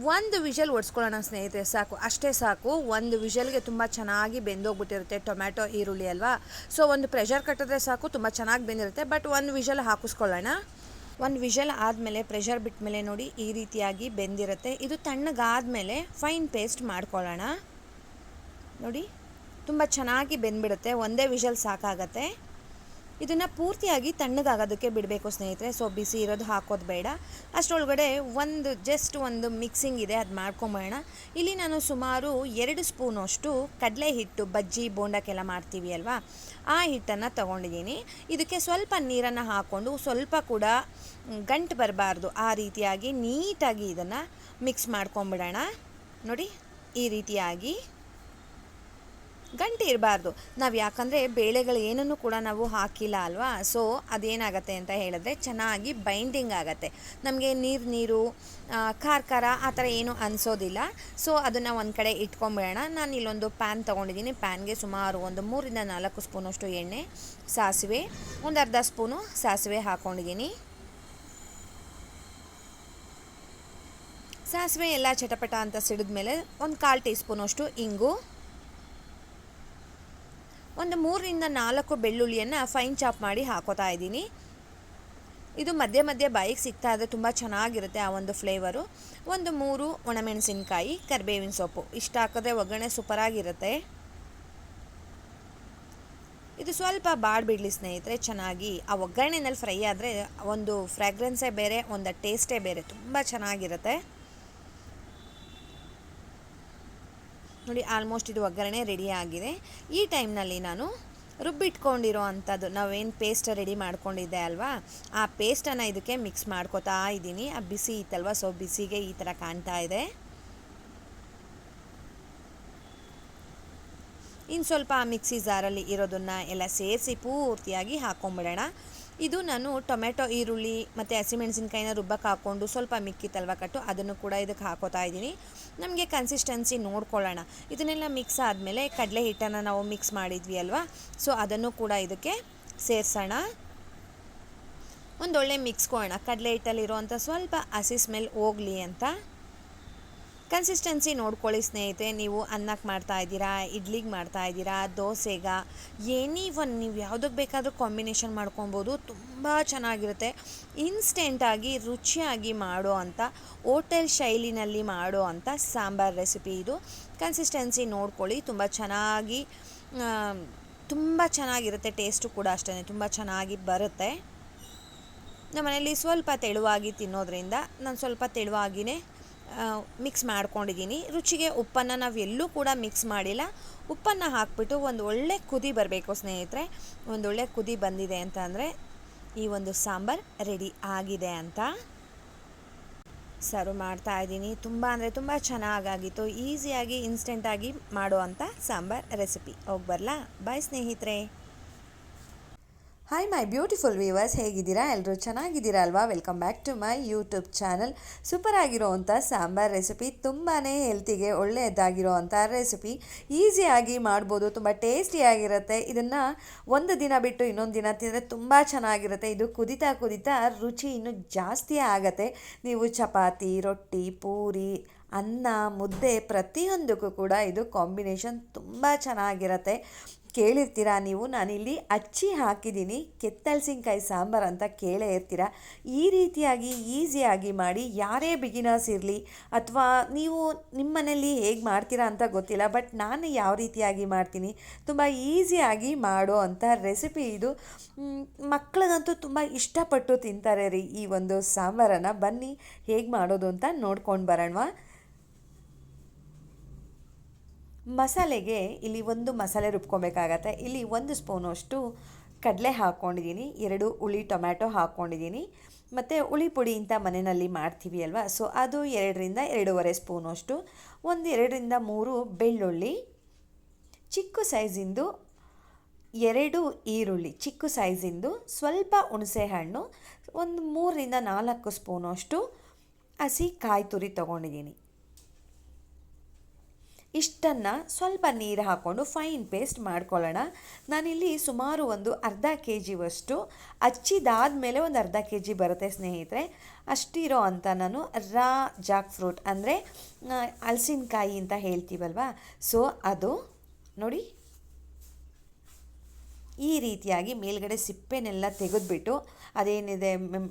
ಒಂದು ವಿಷಲ್ ಒಡ್ಸ್ಕೊಳ್ಳೋಣ ಸ್ನೇಹಿತರೆ, ಸಾಕು. ಅಷ್ಟೇ ಸಾಕು, ಒಂದು ವಿಷಲ್ಗೆ ತುಂಬ ಚೆನ್ನಾಗಿ ಬೆಂದೋಗ್ಬಿಟ್ಟಿರುತ್ತೆ ಟೊಮ್ಯಾಟೊ, ಈರುಳ್ಳಿ ಅಲ್ವಾ? ಸೊ ಒಂದು ಪ್ರೆಷರ್ ಕಟ್ಟಿದ್ರೆ ಸಾಕು, ತುಂಬ ಚೆನ್ನಾಗಿ ಬೆಂದಿರುತ್ತೆ. ಬಟ್ ಒಂದು ವಿಷಲ್ ಹಾಕಿಸ್ಕೊಳ್ಳೋಣ. ಒಂದು ವಿಷಲ್ ಆದಮೇಲೆ, ಪ್ರೆಷರ್ ಬಿಟ್ಟ ಮೇಲೆ ನೋಡಿ, ಈ ರೀತಿಯಾಗಿ ಬೆಂದಿರುತ್ತೆ. ಇದು ತಣ್ಣಗಾದಮೇಲೆ ಫೈನ್ ಪೇಸ್ಟ್ ಮಾಡ್ಕೊಳ್ಳೋಣ. ನೋಡಿ, ತುಂಬ ಚೆನ್ನಾಗಿ ಬೆಂದ್ಬಿಡುತ್ತೆ. ಒಂದೇ ವಿಷಲ್ ಸಾಕಾಗತ್ತೆ. ಇದನ್ನು ಪೂರ್ತಿಯಾಗಿ ತಣ್ಣಗಾಗೋದಕ್ಕೆ ಬಿಡಬೇಕು ಸ್ನೇಹಿತರೆ. ಸೊ ಬಿಸಿ ಇರೋದು ಹಾಕೋದು ಬೇಡ. ಅಷ್ಟರೊಳಗಡೆ ಒಂದು ಜಸ್ಟ್ ಒಂದು ಮಿಕ್ಸಿಂಗ್ ಇದೆ, ಅದು ಮಾಡ್ಕೊಂಬೋಣ ಇಲ್ಲಿ ನಾನು ಸುಮಾರು ಎರಡು ಸ್ಪೂನಷ್ಟು ಕಡಲೆ ಹಿಟ್ಟು, ಬಜ್ಜಿ, ಬೋಂಡಕ್ಕೆಲ್ಲ ಮಾಡ್ತೀವಿ ಅಲ್ವಾ? ಆ ಹಿಟ್ಟನ್ನು ತೊಗೊಂಡಿದ್ದೀನಿ. ಇದಕ್ಕೆ ಸ್ವಲ್ಪ ನೀರನ್ನು ಹಾಕ್ಕೊಂಡು ಸ್ವಲ್ಪ ಕೂಡ ಗಂಟು ಬರಬಾರ್ದು. ಆ ರೀತಿಯಾಗಿ ನೀಟಾಗಿ ಇದನ್ನು ಮಿಕ್ಸ್ ಮಾಡ್ಕೊಂಬಿಡೋಣ. ನೋಡಿ, ಈ ರೀತಿಯಾಗಿ ಗಂಟೆ ಇರಬಾರ್ದು. ನಾವು ಯಾಕಂದರೆ ಬೇಳೆಗಳು ಏನನ್ನು ಕೂಡ ನಾವು ಹಾಕಿಲ್ಲ ಅಲ್ವಾ? ಸೊ ಅದೇನಾಗತ್ತೆ ಅಂತ ಹೇಳಿದ್ರೆ ಚೆನ್ನಾಗಿ ಬೈಂಡಿಂಗ್ ಆಗುತ್ತೆ. ನಮಗೆ ನೀರು ನೀರು ಖಾರ ಖಾರ ಆ ಥರ ಏನೂ ಅನಿಸೋದಿಲ್ಲ. ಸೊ ಅದನ್ನು ಒಂದು ಕಡೆ ಇಟ್ಕೊಂಬಿಡೋಣ. ನಾನು ಇಲ್ಲೊಂದು ಪ್ಯಾನ್ ತೊಗೊಂಡಿದ್ದೀನಿ. ಪ್ಯಾನ್ಗೆ ಸುಮಾರು ಒಂದು ಮೂರಿಂದ ನಾಲ್ಕು ಸ್ಪೂನಷ್ಟು ಎಣ್ಣೆ, ಸಾಸಿವೆ, ಒಂದು ಅರ್ಧ ಸ್ಪೂನು ಸಾಸಿವೆ ಹಾಕ್ಕೊಂಡಿದ್ದೀನಿ ಸಾಸಿವೆ ಎಲ್ಲ ಚಟಪಟ ಅಂತ ಸಿಡಿದ್ಮೇಲೆ ಒಂದು ಕಾಲು ಟೀ ಸ್ಪೂನಷ್ಟು ಇಂಗು. ಒಂದು ಮೂರರಿಂದ ನಾಲ್ಕು ಬೆಳ್ಳುಳ್ಳಿಯನ್ನು ಫೈನ್ ಚಾಪ್ ಮಾಡಿ ಹಾಕೋತಾ ಇದ್ದೀನಿ. ಇದು ಮಧ್ಯೆ ಮಧ್ಯೆ ಬಾಯಿಗೆ ಸಿಗ್ತಾ ಇದೆ ತುಂಬ ಚೆನ್ನಾಗಿರುತ್ತೆ ಆ ಒಂದು ಫ್ಲೇವರು ಒಂದು ಮೂರು ಒಣಮೆಣಸಿನ್ಕಾಯಿ, ಕರಿಬೇವಿನ ಸೊಪ್ಪು. ಇಷ್ಟ ಹಾಕಿದ್ರೆ ಒಗ್ಗರಣೆ ಸೂಪರಾಗಿರುತ್ತೆ ಇದು ಸ್ವಲ್ಪ ಬಾಡ್ಬಿಡ್ಲಿ ಸ್ನೇಹಿತರೆ, ಚೆನ್ನಾಗಿ ಆ ಒಗ್ಗರಣೆನಲ್ಲಿ ಫ್ರೈ ಆದರೆ ಒಂದು ಫ್ರ್ಯಾಗ್ರೆನ್ಸೇ ಬೇರೆ, ಒಂದು ಟೇಸ್ಟೇ ಬೇರೆ, ತುಂಬ ಚೆನ್ನಾಗಿರುತ್ತೆ. ನೋಡಿ ಆಲ್ಮೋಸ್ಟ್ ಇದು ಒಗ್ಗರಣೆ ರೆಡಿ ಆಗಿದೆ. ಈ ಟೈಮ್ನಲ್ಲಿ ನಾನು ರುಬ್ಬಿಟ್ಕೊಂಡಿರೋ ಅಂಥದ್ದು, ನಾವೇನು ಪೇಸ್ಟ್ ರೆಡಿ ಮಾಡ್ಕೊಂಡಿದ್ದೆ ಅಲ್ವಾ? ಆ ಪೇಸ್ಟನ್ನು ಇದಕ್ಕೆ ಮಿಕ್ಸ್ ಮಾಡ್ಕೋತಾ ಇದ್ದೀನಿ. ಆ ಬಿಸಿ ಇತ್ತಲ್ವ ಸೊ ಬಿಸಿಗೆ ಈ ಥರ ಕಾಣ್ತಾ ಇದೆ. ಇನ್ನು ಸ್ವಲ್ಪ ಮಿಕ್ಸಿ ಜಾರಲ್ಲಿ ಇರೋದನ್ನು ಎಲ್ಲ ಸೇರಿಸಿ ಪೂರ್ತಿಯಾಗಿ ಹಾಕ್ಕೊಂಬಿಡೋಣ ಇದು ನಾನು ಟೊಮೆಟೊ ಈರುಳ್ಳಿ ಮತ್ತು ಹಸಿಮೆಣಸಿನ್ಕಾಯಿನ ರುಬ್ಬಕ್ಕೆ ಹಾಕ್ಕೊಂಡು ಸ್ವಲ್ಪ ಮಿಕ್ಕಿತ್ತಲ್ವ ಕಟ್ಟು ಅದನ್ನು ಕೂಡ ಇದಕ್ಕೆ ಹಾಕೋತಾ ಇದ್ದೀನಿ. ನಮಗೆ ಕನ್ಸಿಸ್ಟೆನ್ಸಿ ನೋಡ್ಕೊಳ್ಳೋಣ. ಇದನ್ನೆಲ್ಲ ಮಿಕ್ಸ್ ಆದಮೇಲೆ ಕಡಲೆ ಹಿಟ್ಟನ್ನು ನಾವು ಮಿಕ್ಸ್ ಮಾಡಿದ್ವಿ ಅಲ್ವಾ? ಸೊ ಅದನ್ನು ಕೂಡ ಇದಕ್ಕೆ ಸೇರಿಸೋಣ. ಒಂದೊಳ್ಳೆ ಮಿಕ್ಸ್ಕೊಳ್ಳೋಣ ಕಡಲೆ ಹಿಟ್ಟಲ್ಲಿರುವಂಥ ಸ್ವಲ್ಪ ಹಸಿ ಸ್ಮೆಲ್ ಹೋಗಲಿ ಅಂತ. ಕನ್ಸಿಸ್ಟೆನ್ಸಿ ನೋಡ್ಕೊಳ್ಳಿ ಸ್ನೇಹಿತೆ ನೀವು ಅನ್ನಕ್ಕೆ ಮಾಡ್ತಾ ಇದ್ದೀರಾ, ಇಡ್ಲಿಗೆ ಮಾಡ್ತಾ ಇದ್ದೀರಾ, ದೋಸೆಗ ಎನಿ ಒನ್ ನೀವು ಯಾವುದಕ್ಕೆ ಬೇಕಾದರೂ ಕಾಂಬಿನೇಷನ್ ಮಾಡ್ಕೊಬೋದು, ತುಂಬ ಚೆನ್ನಾಗಿರುತ್ತೆ. ಇನ್ಸ್ಟೆಂಟಾಗಿ ರುಚಿಯಾಗಿ ಮಾಡೋ ಅಂಥ ಹೋಟೆಲ್ ಶೈಲಿನಲ್ಲಿ ಮಾಡೋ ಅಂಥ ಸಾಂಬಾರ್ ರೆಸಿಪಿ ಇದು. ಕನ್ಸಿಸ್ಟೆನ್ಸಿ ನೋಡ್ಕೊಳ್ಳಿ, ತುಂಬ ಚೆನ್ನಾಗಿ ತುಂಬ ಚೆನ್ನಾಗಿರುತ್ತೆ ಟೇಸ್ಟು ಕೂಡ ಅಷ್ಟೇ ತುಂಬ ಚೆನ್ನಾಗಿ ಬರುತ್ತೆ. ನಮ್ಮ ಮನೇಲಿ ಸ್ವಲ್ಪ ತೆಳುವಾಗಿ ತಿನ್ನೋದ್ರಿಂದ, ನಾನು ಸ್ವಲ್ಪ ತೆಳುವಾಗಿಯೇ ಮಿಕ್ಸ್ ಮಾಡ್ಕೊಂಡಿದ್ದೀನಿ. ರುಚಿಗೆ ಉಪ್ಪನ್ನು ನಾವು ಎಲ್ಲೂ ಕೂಡ ಮಿಕ್ಸ್ ಮಾಡಿಲ್ಲ. ಉಪ್ಪನ್ನು ಹಾಕ್ಬಿಟ್ಟು ಒಂದು ಒಳ್ಳೆ ಕುದಿ ಬರಬೇಕು ಸ್ನೇಹಿತರೆ. ಒಂದು ಒಳ್ಳೆ ಕುದಿ ಬಂದಿದೆ ಅಂತ ಅಂದರೆ ಈ ಒಂದು ಸಾಂಬಾರ್ ರೆಡಿ ಆಗಿದೆ ಅಂತ. ಸರ್ವ್ ಮಾಡ್ತಾ ಇದ್ದೀನಿ. ತುಂಬ ಅಂದರೆ ತುಂಬ ಚೆನ್ನಾಗಾಗಿತ್ತು. ಈಸಿಯಾಗಿ ಇನ್ಸ್ಟೆಂಟಾಗಿ ಮಾಡುವಂಥ ಸಾಂಬಾರ್ ರೆಸಿಪಿ ಹೋಗಿ ಬರಲಾ? ಬಾಯ್ ಸ್ನೇಹಿತರೆ. ಹಾಯ್ ಮೈ ಬ್ಯೂಟಿಫುಲ್ ವ್ಯೂವರ್ಸ್ ಹೇಗಿದ್ದೀರಾ? ಎಲ್ಲರೂ ಚೆನ್ನಾಗಿದ್ದೀರಾ ಅಲ್ವಾ? Welcome back to my YouTube channel super ಆಗಿರೋವಂಥ sambar recipe ತುಂಬಾ ಹೆಲ್ತಿಗೆ ಒಳ್ಳೆಯದಾಗಿರೋವಂಥ ರೆಸಿಪಿ ಈಸಿಯಾಗಿ ಮಾಡ್ಬೋದು, ತುಂಬ ಟೇಸ್ಟಿಯಾಗಿರುತ್ತೆ ಇದನ್ನು ಒಂದು ದಿನ ಬಿಟ್ಟು ಇನ್ನೊಂದು ದಿನ ತಿಂದರೆ ತುಂಬ ಚೆನ್ನಾಗಿರುತ್ತೆ. ಇದು ಕುದಿತಾ ಕುದಿತಾ ರುಚಿ ಇನ್ನೂ ಜಾಸ್ತಿ ಆಗತ್ತೆ. ನೀವು ಚಪಾತಿ, ರೊಟ್ಟಿ, ಪೂರಿ, ಅನ್ನ, ಮುದ್ದೆ ಪ್ರತಿಯೊಂದಕ್ಕೂ ಕೂಡ ಇದು ಕಾಂಬಿನೇಷನ್ ತುಂಬ ಚೆನ್ನಾಗಿರುತ್ತೆ. ಕೇಳಿರ್ತೀರಾ ನೀವು? ನಾನಿಲ್ಲಿ ಅಚ್ಚಿ ಹಾಕಿದ್ದೀನಿ. ಕೆತ್ತಲ್ಸಿನ್ಕಾಯಿ ಸಾಂಬಾರು ಅಂತ ಕೇಳೇ ಇರ್ತೀರ? ಈ ರೀತಿಯಾಗಿ, ಈಸಿಯಾಗಿ ಮಾಡಿ ಯಾರೇ ಬಿಗಿನರ್ಸ್ ಇರಲಿ, ಅಥವಾ ನೀವು ನಿಮ್ಮ ಮನೆಯಲ್ಲಿ ಹೇಗೆ ಮಾಡ್ತೀರಾ ಅಂತ ಗೊತ್ತಿಲ್ಲ, ಬಟ್ ನಾನು ಯಾವ ರೀತಿಯಾಗಿ ಮಾಡ್ತೀನಿ, ತುಂಬ ಈಸಿಯಾಗಿ ಮಾಡೋ ಅಂಥ ರೆಸಿಪಿ ಇದು. ಮಕ್ಕಳಿಗಂತೂ ತುಂಬ ಇಷ್ಟಪಟ್ಟು ತಿಂತಾರೆ ರೀ ಈ ಒಂದು ಸಾಂಬಾರನ್ನು. ಬನ್ನಿ, ಹೇಗೆ ಮಾಡೋದು ಅಂತ ನೋಡ್ಕೊಂಡು ಬರೋಣವಾ? ಮಸಾಲೆಗೆ ಇಲ್ಲಿ ಒಂದು ಮಸಾಲೆ ರುಬ್ಕೊಬೇಕಾಗತ್ತೆ. ಇಲ್ಲಿ ಒಂದು ಸ್ಪೂನಷ್ಟು ಕಡಲೆ ಹಾಕ್ಕೊಂಡಿದ್ದೀನಿ, ಎರಡು ಹುಳಿ ಟೊಮ್ಯಾಟೊ ಹಾಕ್ಕೊಂಡಿದ್ದೀನಿ. ಮತ್ತು ಹುಳಿ ಪುಡಿ ಅಂತ ಮನೆಯಲ್ಲಿ ಮಾಡ್ತೀವಿ ಅಲ್ವಾ? ಸೊ ಅದು ಎರಡರಿಂದ ಎರಡೂವರೆ ಸ್ಪೂನಷ್ಟು ಒಂದು ಎರಡರಿಂದ ಮೂರು ಬೆಳ್ಳುಳ್ಳಿ. ಚಿಕ್ಕ ಸೈಜಿಂದು ಎರಡು ಈರುಳ್ಳಿ, ಚಿಕ್ಕ ಸೈಜಿಂದು ಸ್ವಲ್ಪ ಹುಣಸೆ ಹಣ್ಣು. ಒಂದು ಮೂರರಿಂದ ನಾಲ್ಕು ಸ್ಪೂನಷ್ಟು ಹಸಿ ಕಾಯಿ ತುರಿ ತೊಗೊಂಡಿದ್ದೀನಿ. ಇಷ್ಟನ್ನು ಸ್ವಲ್ಪ ನೀರು ಹಾಕ್ಕೊಂಡು ಫೈನ್ ಪೇಸ್ಟ್ ಮಾಡ್ಕೊಳ್ಳೋಣ. ನಾನಿಲ್ಲಿ ಸುಮಾರು ಒಂದು ಅರ್ಧ ಕೆ ಜಿವಷ್ಟು ಹಚ್ಚಿದಾದ ಮೇಲೆ ಒಂದು ಅರ್ಧ ಕೆ ಜಿ ಬರುತ್ತೆ ಸ್ನೇಹಿತರೆ. ಅಷ್ಟಿರೋ ಅಂತ ನಾನು ರಾ ಜಾಕ್ ಫ್ರೂಟ್ ಅಂದರೆ ಹಲಸಿನಕಾಯಿ ಅಂತ ಹೇಳ್ತೀವಲ್ವಾ? ಸೊ ಅದು ನೋಡಿ. ಈ ರೀತಿಯಾಗಿ ಮೇಲ್ಗಡೆ ಸಿಪ್ಪೆನೆಲ್ಲ ತೆಗೆದುಬಿಟ್ಟು ಅದೇನಿದೆ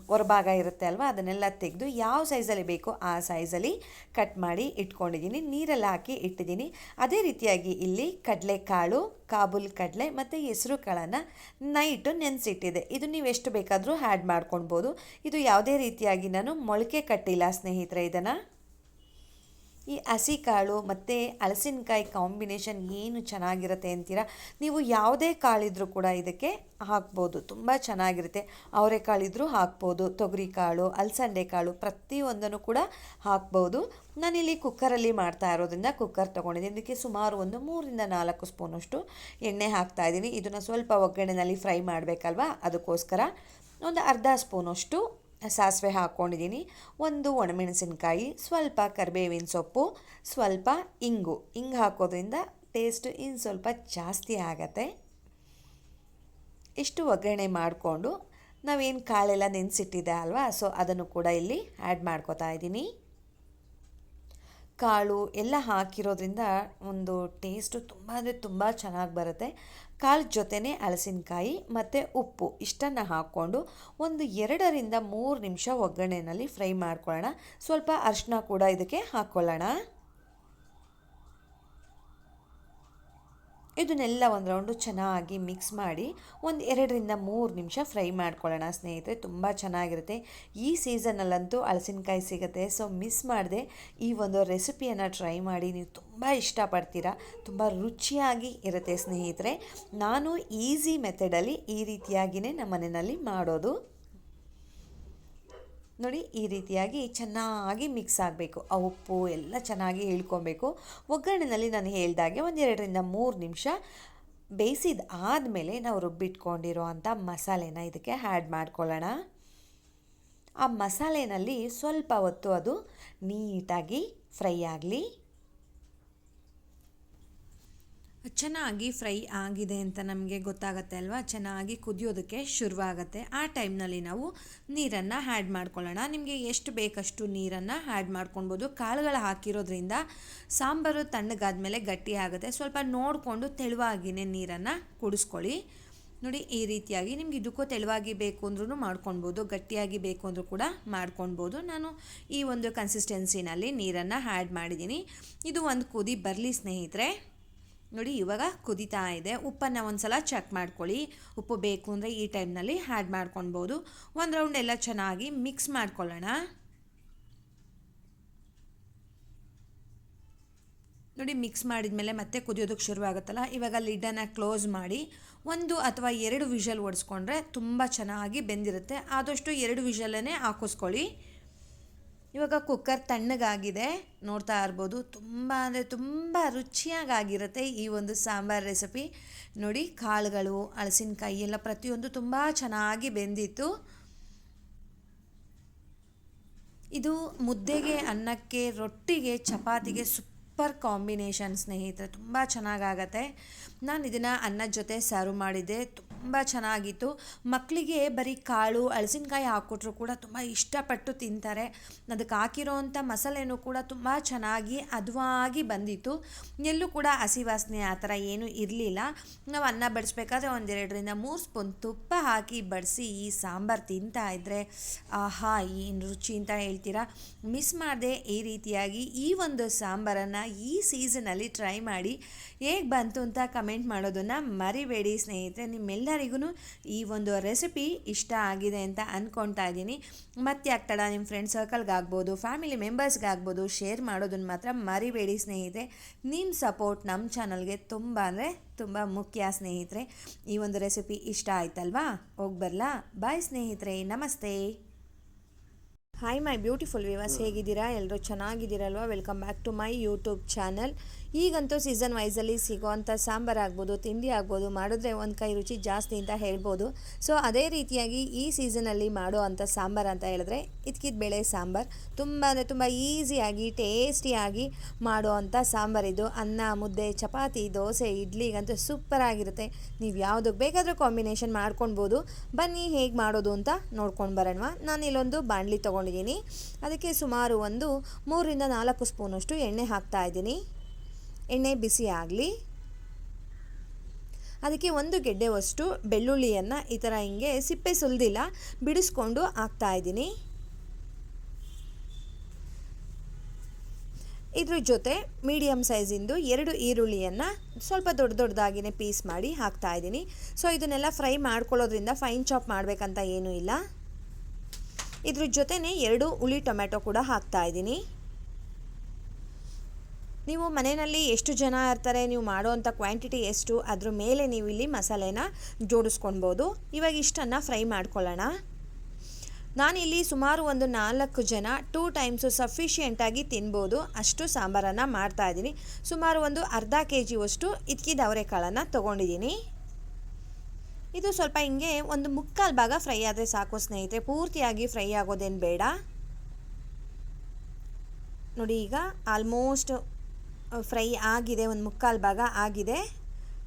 ಹೊರಭಾಗ ಇರುತ್ತೆ ಅಲ್ವಾ, ಅದನ್ನೆಲ್ಲ ತೆಗೆದು ಯಾವ ಸೈಜಲ್ಲಿ ಬೇಕೋ ಆ ಸೈಜಲ್ಲಿ ಕಟ್ ಮಾಡಿ ಇಟ್ಕೊಂಡಿದ್ದೀನಿ. ನೀರಲ್ಲಿ ಹಾಕಿ ಇಟ್ಟಿದ್ದೀನಿ. ಅದೇ ರೀತಿಯಾಗಿ ಇಲ್ಲಿ ಕಡಲೆಕಾಳು, ಕಾಬೂಲ್ ಕಡಲೆ ಮತ್ತು ಹೆಸರು ಕಾಳನ್ನು ನೈಟು ನೆನೆಸಿಟ್ಟಿದೆ. ಇದು ನೀವು ಎಷ್ಟು ಬೇಕಾದರೂ ಆ್ಯಡ್ ಮಾಡ್ಕೊಳ್ಬೋದು. ಇದು ಯಾವುದೇ ರೀತಿಯಾಗಿ ನಾನು ಮೊಳಕೆ ಕಟ್ಟಿಲ್ಲ ಸ್ನೇಹಿತರೆ, ಇದನ್ನು. ಈ ಹಸಿ ಕಾಳು ಮತ್ತು ಹಲಸಿನಕಾಯಿ ಕಾಂಬಿನೇಷನ್ ಏನು ಚೆನ್ನಾಗಿರುತ್ತೆ ಅಂತೀರಾ? ನೀವು ಯಾವುದೇ ಕಾಳಿದ್ರು ಕೂಡ ಇದಕ್ಕೆ ಹಾಕ್ಬೋದು. ತುಂಬ ಚೆನ್ನಾಗಿರುತ್ತೆ. ಅವರೆಕಾಳಿದ್ರೂ ಹಾಕ್ಬೋದು. ತೊಗರಿ ಕಾಳು ಅಲಸಂದೆ ಕಾಳು ಪ್ರತಿಯೊಂದನ್ನು ಕೂಡ ಹಾಕ್ಬೋದು. ನಾನಿಲ್ಲಿ ಕುಕ್ಕರಲ್ಲಿ ಮಾಡ್ತಾ ಇರೋದ್ರಿಂದ ಕುಕ್ಕರ್ ತೊಗೊಂಡಿದ್ದೀನಿ. ಇದಕ್ಕೆ ಸುಮಾರು ಒಂದು ಮೂರಿಂದ ನಾಲ್ಕು ಸ್ಪೂನಷ್ಟು ಎಣ್ಣೆ ಹಾಕ್ತಾ ಇದ್ದೀನಿ. ಇದನ್ನು ಸ್ವಲ್ಪ ಒಗ್ಗರಣೆಯಲ್ಲಿ ಫ್ರೈ ಮಾಡಬೇಕಲ್ವಾ? ಅದಕ್ಕೋಸ್ಕರ ಒಂದು ಅರ್ಧ ಸ್ಪೂನಷ್ಟು ಸಾಸಿವೆ ಹಾಕ್ಕೊಂಡಿದ್ದೀನಿ ಒಂದು ಒಣಮೆಣಸಿನ್ಕಾಯಿ, ಸ್ವಲ್ಪ ಕರಿಬೇವಿನ ಸೊಪ್ಪು, ಸ್ವಲ್ಪ ಇಂಗು. ಇಂಗು ಹಾಕೋದ್ರಿಂದ ಟೇಸ್ಟ್ ಇನ್ನು ಸ್ವಲ್ಪ ಜಾಸ್ತಿ ಆಗತ್ತೆ. ಇಷ್ಟು ಒಗ್ಗರಣೆ ಮಾಡಿಕೊಂಡು ನಾವೇನು ಕಾಳೆಲ್ಲ ನೆನೆಸಿಟ್ಟಿದೆ ಅಲ್ವಾ, ಸೊ ಅದನ್ನು ಕೂಡ ಇಲ್ಲಿ ಆ್ಯಡ್ ಮಾಡ್ಕೋತಾ ಇದ್ದೀನಿ. ಕಾಳು ಎಲ್ಲ ಹಾಕಿರೋದ್ರಿಂದ ಒಂದು ಟೇಸ್ಟು ತುಂಬ ಅಂದರೆ ತುಂಬ ಚೆನ್ನಾಗಿ ಬರುತ್ತೆ. ಕಾಳು ಜೊತೆನೇ ಹಲಸಿನಕಾಯಿ ಮತ್ತು ಉಪ್ಪು ಇಷ್ಟನ್ನು ಹಾಕ್ಕೊಂಡು ಒಂದು ಎರಡರಿಂದ ಮೂರು ನಿಮಿಷ ಒಗ್ಗರಣೆಯಲ್ಲಿ ಫ್ರೈ ಮಾಡ್ಕೊಳ್ಳೋಣ. ಸ್ವಲ್ಪ ಅರಿಶಿನ ಕೂಡ ಇದಕ್ಕೆ ಹಾಕ್ಕೊಳ್ಳೋಣ. ಇದನ್ನೆಲ್ಲ ಒಂದು ರೌಂಡು ಚೆನ್ನಾಗಿ ಮಿಕ್ಸ್ ಮಾಡಿ ಒಂದು ಎರಡರಿಂದ ಮೂರು ನಿಮಿಷ ಫ್ರೈ ಮಾಡ್ಕೊಳ್ಳೋಣ ಸ್ನೇಹಿತರೆ. ತುಂಬ ಚೆನ್ನಾಗಿರುತ್ತೆ. ಈ ಸೀಸನಲ್ಲಂತೂ ಹಲಸಿನಕಾಯಿ ಸಿಗುತ್ತೆ. ಸೊ ಮಿಸ್ ಮಾಡದೆ ಈ ಒಂದು ರೆಸಿಪಿಯನ್ನು ಟ್ರೈ ಮಾಡಿ. ನೀವು ತುಂಬ ಇಷ್ಟಪಡ್ತೀರಾ? ತುಂಬ ರುಚಿಯಾಗಿ ಇರುತ್ತೆ ಸ್ನೇಹಿತರೆ. ನಾನು ಈಸಿ ಮೆಥಡಲ್ಲಿ ಈ ರೀತಿಯಾಗಿಯೇ ನಮ್ಮ ಮನೆಯಲ್ಲಿ ಮಾಡೋದು. ನೋಡಿ, ಈ ರೀತಿಯಾಗಿ ಚೆನ್ನಾಗಿ ಮಿಕ್ಸ್ ಆಗಬೇಕು. ಆ ಉಪ್ಪು ಎಲ್ಲ ಚೆನ್ನಾಗಿ ಇಳ್ಕೊಬೇಕು ಒಗ್ಗರಣೆಯಲ್ಲಿ ನಾನು ಹೇಳ್ದಾಗೆ ಒಂದೆರಡರಿಂದ ಮೂರು ನಿಮಿಷ ಬೇಯಿಸಿದ ಆದಮೇಲೆ ನಾವು ರುಬ್ಬಿಟ್ಕೊಂಡಿರೋ ಅಂಥ ಮಸಾಲೆನ ಇದಕ್ಕೆ ಆ್ಯಡ್ ಮಾಡ್ಕೊಳ್ಳೋಣ. ಆ ಮಸಾಲೆನಲ್ಲಿ ಸ್ವಲ್ಪ ಹೊತ್ತು ಅದು ನೀಟಾಗಿ ಫ್ರೈ ಆಗಲಿ. ಚೆನ್ನಾಗಿ ಫ್ರೈ ಆಗಿದೆ ಅಂತ ನಮಗೆ ಗೊತ್ತಾಗತ್ತೆ ಅಲ್ವಾ? ಚೆನ್ನಾಗಿ ಕುದಿಯೋದಕ್ಕೆ ಶುರುವಾಗತ್ತೆ. ಆ ಟೈಮ್ನಲ್ಲಿ ನಾವು ನೀರನ್ನು ಆ್ಯಡ್ ಮಾಡ್ಕೊಳ್ಳೋಣ. ನಿಮಗೆ ಎಷ್ಟು ಬೇಕಷ್ಟು ನೀರನ್ನು ಆ್ಯಡ್ ಮಾಡ್ಕೊಳ್ಬೋದು. ಕಾಳುಗಳು ಹಾಕಿರೋದ್ರಿಂದ ಸಾಂಬಾರು ತಣ್ಣಗಾದ್ಮೇಲೆ ಗಟ್ಟಿ ಆಗುತ್ತೆ. ಸ್ವಲ್ಪ ನೋಡಿಕೊಂಡು ತೆಳುವಾಗಿನೇ ನೀರನ್ನು ಕುಡಿಸ್ಕೊಳ್ಳಿ. ನೋಡಿ, ಈ ರೀತಿಯಾಗಿ ನಿಮ್ಗೆ ಇದಕ್ಕೂ ತೆಳುವಾಗಿ ಬೇಕು ಅಂದ್ರೂ ಮಾಡ್ಕೊಳ್ಬೋದು. ಗಟ್ಟಿಯಾಗಿ ಬೇಕು ಅಂದರೂ ಕೂಡ ಮಾಡ್ಕೊಳ್ಬೋದು. ನಾನು ಈ ಒಂದು ಕನ್ಸಿಸ್ಟೆನ್ಸಿನಲ್ಲಿ ನೀರನ್ನು ಆ್ಯಡ್ ಮಾಡಿದ್ದೀನಿ. ಇದು ಒಂದು ಕುದಿ ಬರಲಿ ಸ್ನೇಹಿತರೆ. ನೋಡಿ, ಇವಾಗ ಕುದೀತಾ ಇದೆ. ಉಪ್ಪನ್ನು ಒಂದು ಸಲ ಚೆಕ್ ಮಾಡ್ಕೊಳ್ಳಿ. ಉಪ್ಪು ಬೇಕು ಅಂದರೆ ಈ ಟೈಮ್ನಲ್ಲಿ ಆ್ಯಡ್ ಮಾಡ್ಕೊಳ್ಬೋದು ಒಂದು ರೌಂಡ್ ಎಲ್ಲ ಚೆನ್ನಾಗಿ ಮಿಕ್ಸ್ ಮಾಡ್ಕೊಳ್ಳೋಣ. ನೋಡಿ ಮಿಕ್ಸ್ ಮಾಡಿದ ಮೇಲೆ ಮತ್ತೆ ಕುದಿಯೋದಕ್ಕೆ ಶುರುವಾಗುತ್ತಲ್ಲ ಇವಾಗ ಲಿಡ್ಡನ್ನು ಕ್ಲೋಸ್ ಮಾಡಿ, ಒಂದು ಅಥವಾ ಎರಡು ವಿಷಲ್ ಒಡಿಸ್ಕೊಂಡ್ರೆ ತುಂಬ ಚೆನ್ನಾಗಿ ಬೆಂದಿರುತ್ತೆ. ಆದಷ್ಟು ಎರಡು ವಿಷಲನ್ನೇ ಹಾಕಿಸ್ಕೊಳ್ಳಿ. ಇವಾಗ ಕುಕ್ಕರ್ ತಣ್ಣಗಾಗಿದೆ, ನೋಡ್ತಾ ಇರ್ಬೋದು. ತುಂಬ ಅಂದರೆ ತುಂಬ ರುಚಿಯಾಗಿರುತ್ತೆ ಈ ಒಂದು ಸಾಂಬಾರ್ ರೆಸಿಪಿ ನೋಡಿ, ಕಾಳುಗಳು ಹಳಸಿನಕಾಯಿ ಎಲ್ಲ ಪ್ರತಿಯೊಂದು ತುಂಬ ಚೆನ್ನಾಗಿ ಬೆಂದಿತ್ತು. ಇದು ಮುದ್ದೆಗೆ, ಅನ್ನಕ್ಕೆ, ರೊಟ್ಟಿಗೆ, ಚಪಾತಿಗೆ ಸೂಪರ್ ಕಾಂಬಿನೇಷನ್ ಸ್ನೇಹಿತರೆ. ತುಂಬ ಚೆನ್ನಾಗಾಗತ್ತೆ. ನಾನು ಇದನ್ನು ಅನ್ನದ ಜೊತೆ ಸರ್ವ್ ಮಾಡಿದ್ದೆ. ತುಂಬ ಚೆನ್ನಾಗಿತ್ತು. ಮಕ್ಕಳಿಗೆ ಬರೀ ಕಾಳು ಹಳಸಿನಕಾಯಿ ಹಾಕ್ಕೊಟ್ರು ಕೂಡ ತುಂಬ ಇಷ್ಟಪಟ್ಟು ತಿಂತಾರೆ. ಅದಕ್ಕೆ ಹಾಕಿರೋವಂಥ ಮಸಾಲೆನೂ ಕೂಡ ತುಂಬ ಚೆನ್ನಾಗಿ ಅದುವಾಗಿ ಬಂದಿತ್ತು. ಎಲ್ಲೂ ಕೂಡ ಹಸಿ ವಾಸನೆ ಆ ಥರ ಏನೂ ಇರಲಿಲ್ಲ. ನಾವು ಅನ್ನ ಬಡಿಸ್ಬೇಕಾದ್ರೆ ಒಂದೆರಡರಿಂದ ಮೂರು ಸ್ಪೂನ್ ತುಪ್ಪ ಹಾಕಿ ಬಡಿಸಿ ಈ ಸಾಂಬಾರು ತಿಂತಾ ಇದ್ದರೆ ಆಹಾ, ಏನು ರುಚಿ ಅಂತ ಹೇಳ್ತೀರಾ? ಮಿಸ್ ಮಾಡದೆ ಈ ರೀತಿಯಾಗಿ ಈ ಒಂದು ಸಾಂಬಾರನ್ನು ಈ ಸೀಸನಲ್ಲಿ ಟ್ರೈ ಮಾಡಿ ಹೇಗೆ ಬಂತು ಅಂತ ಕಮೆಂಟ್ ಮಾಡೋದನ್ನು ಮರಿಬೇಡಿ ಸ್ನೇಹಿತರೆ. ನಿಮ್ಮೆಲ್ಲರಿಗೂ ಈ ಒಂದು ರೆಸಿಪಿ ಇಷ್ಟ ಆಗಿದೆ ಅಂತ ಅಂದ್ಕೊಳ್ತಾ ಇದ್ದೀನಿ. ಮತ್ತೆ ಆಗ್ತಾಳ ನಿಮ್ಮ ಫ್ರೆಂಡ್ ಸರ್ಕಲ್ಗಾಗ್ಬೋದು ಫ್ಯಾಮಿಲಿ ಮೆಂಬರ್ಸ್ಗಾಗ್ಬೋದು ಶೇರ್ ಮಾಡೋದನ್ನು ಮಾತ್ರ ಮರಿಬೇಡಿ ಸ್ನೇಹಿತರೆ. ನಿಮ್ಮ ಸಪೋರ್ಟ್ ನಮ್ಮ ಚಾನಲ್ಗೆ ತುಂಬ ಅಂದರೆ ತುಂಬ ಮುಖ್ಯ ಸ್ನೇಹಿತರೆ. ಈ ಒಂದು ರೆಸಿಪಿ ಇಷ್ಟ ಆಯ್ತಲ್ವಾ? ಹೋಗಿ ಬರಲಾ? ಬಾಯ್ ಸ್ನೇಹಿತರೆ, ನಮಸ್ತೆ. ಹಾಯ್ ಮೈ ಬ್ಯೂಟಿಫುಲ್ ವಿವರ್ಸ್ ಹೇಗಿದ್ದೀರಾ? ಎಲ್ಲರೂ ಚೆನ್ನಾಗಿದ್ದೀರಲ್ವಾ? Welcome back to my YouTube channel ಈಗಂತೂ ಸೀಸನ್ ವೈಸಲ್ಲಿ ಸಿಗೋವಂಥ ಸಾಂಬಾರು ಆಗ್ಬೋದು, ತಿಂಡಿ ಆಗ್ಬೋದು, ಮಾಡಿದ್ರೆ ಒಂದು ಕೈ ರುಚಿ ಜಾಸ್ತಿ ಅಂತ ಹೇಳ್ಬೋದು. ಸೊ ಅದೇ ರೀತಿಯಾಗಿ ಈ ಸೀಸನಲ್ಲಿ ಮಾಡೋ ಅಂಥ ಸಾಂಬಾರು ಅಂತ ಹೇಳಿದ್ರೆ ಇದ್ಕಿದ ಬೇಳೆ ಸಾಂಬಾರು. ತುಂಬ ಅಂದರೆ ತುಂಬ ಈಸಿಯಾಗಿ ಟೇಸ್ಟಿಯಾಗಿ ಮಾಡೋ ಅಂಥ ಸಾಂಬಾರಿದು ಅನ್ನ, ಮುದ್ದೆ, ಚಪಾತಿ, ದೋಸೆ ಇಡ್ಲಿಗಂತೂ ಸೂಪರ್ ಆಗಿರುತ್ತೆ. ನೀವು ಯಾವುದಕ್ಕೆ ಬೇಕಾದರೂ ಕಾಂಬಿನೇಷನ್ ಮಾಡ್ಕೊಳ್ಬೋದು ಬನ್ನಿ ಹೇಗೆ ಮಾಡೋದು ಅಂತ ನೋಡ್ಕೊಂಡು ಬರೋಣ ನಾನು ಇಲ್ಲೊಂದು ಬಾಣಲಿ ತೊಗೊಂಡಿದ್ದೀನಿ ಅದಕ್ಕೆ ಸುಮಾರು ಒಂದು ಮೂರರಿಂದ ನಾಲ್ಕು ಸ್ಪೂನಷ್ಟು ಎಣ್ಣೆ ಹಾಕ್ತಾ ಇದ್ದೀನಿ. ಎಣ್ಣೆ ಬಿಸಿ ಆಗಲಿ. ಅದಕ್ಕೆ ಒಂದು ಗೆಡ್ಡೆವಷ್ಟು ಬೆಳ್ಳುಳ್ಳಿಯನ್ನು ಈ ಥರ ಹಿಂಗೆ ಸಿಪ್ಪೆ ಸುಲಿದಿಲ್ಲ, ಬಿಡಿಸ್ಕೊಂಡು ಹಾಕ್ತಾ ಇದ್ದೀನಿ. ಇದ್ರ ಜೊತೆ ಮೀಡಿಯಮ್ ಸೈಜಿಂದು ಎರಡು ಈರುಳ್ಳಿಯನ್ನು ಸ್ವಲ್ಪ ದೊಡ್ಡ ದೊಡ್ಡದಾಗಿನೇ ಪೀಸ್ ಮಾಡಿ ಹಾಕ್ತಾ ಇದ್ದೀನಿ. ಸೊ, ಇದನ್ನೆಲ್ಲ ಫ್ರೈ ಮಾಡ್ಕೊಳ್ಳೋದ್ರಿಂದ ಫೈನ್ ಚಾಪ್ ಮಾಡಬೇಕಂತ ಏನೂ ಇಲ್ಲ. ಇದ್ರ ಜೊತೆನೇ ಎರಡು ಹುಳಿ ಟೊಮೆಟೊ ಕೂಡ ಹಾಕ್ತಾ ಇದ್ದೀನಿ. ನೀವು ಮನೆಯಲ್ಲಿ ಎಷ್ಟು ಜನ ಇರ್ತಾರೆ, ನೀವು ಮಾಡೋವಂಥ ಕ್ವಾಂಟಿಟಿ ಎಷ್ಟು, ಅದ್ರ ಮೇಲೆ ನೀವು ಇಲ್ಲಿ ಮಸಾಲೆನ ಜೋಡಿಸ್ಕೊಳ್ಬೋದು. ಇವಾಗ ಇಷ್ಟನ್ನು ಫ್ರೈ ಮಾಡ್ಕೊಳ್ಳೋಣ. ನಾನಿಲ್ಲಿ ಸುಮಾರು ಒಂದು ನಾಲ್ಕು ಜನ ಟೂ ಟೈಮ್ಸು ಸಫಿಷಿಯೆಂಟಾಗಿ ತಿನ್ಬೋದು. ಅಷ್ಟು ಸಾಂಬಾರನ್ನು ಮಾಡ್ತಾಯಿದ್ದೀನಿ ಸುಮಾರು ಒಂದು ಅರ್ಧ ಕೆ ಜಿಯಷ್ಟು ಇದ್ಕಿದ ಅವರೆಕಾಳನ್ನು ತೊಗೊಂಡಿದ್ದೀನಿ. ಇದು ಸ್ವಲ್ಪ ಹಿಂಗೆ ಒಂದು ಮುಕ್ಕಾಲು ಭಾಗ ಫ್ರೈ ಆದರೆ ಸಾಕು ಸ್ನೇಹಿತರೆ. ಪೂರ್ತಿಯಾಗಿ ಫ್ರೈ ಆಗೋದೇನು ಬೇಡ. ನೋಡಿ ಈಗ ಆಲ್ಮೋಸ್ಟ್ ಫ್ರೈ ಆಗಿದೆ, ಒಂದು ಮುಕ್ಕಾಲು ಭಾಗ ಆಗಿದೆ.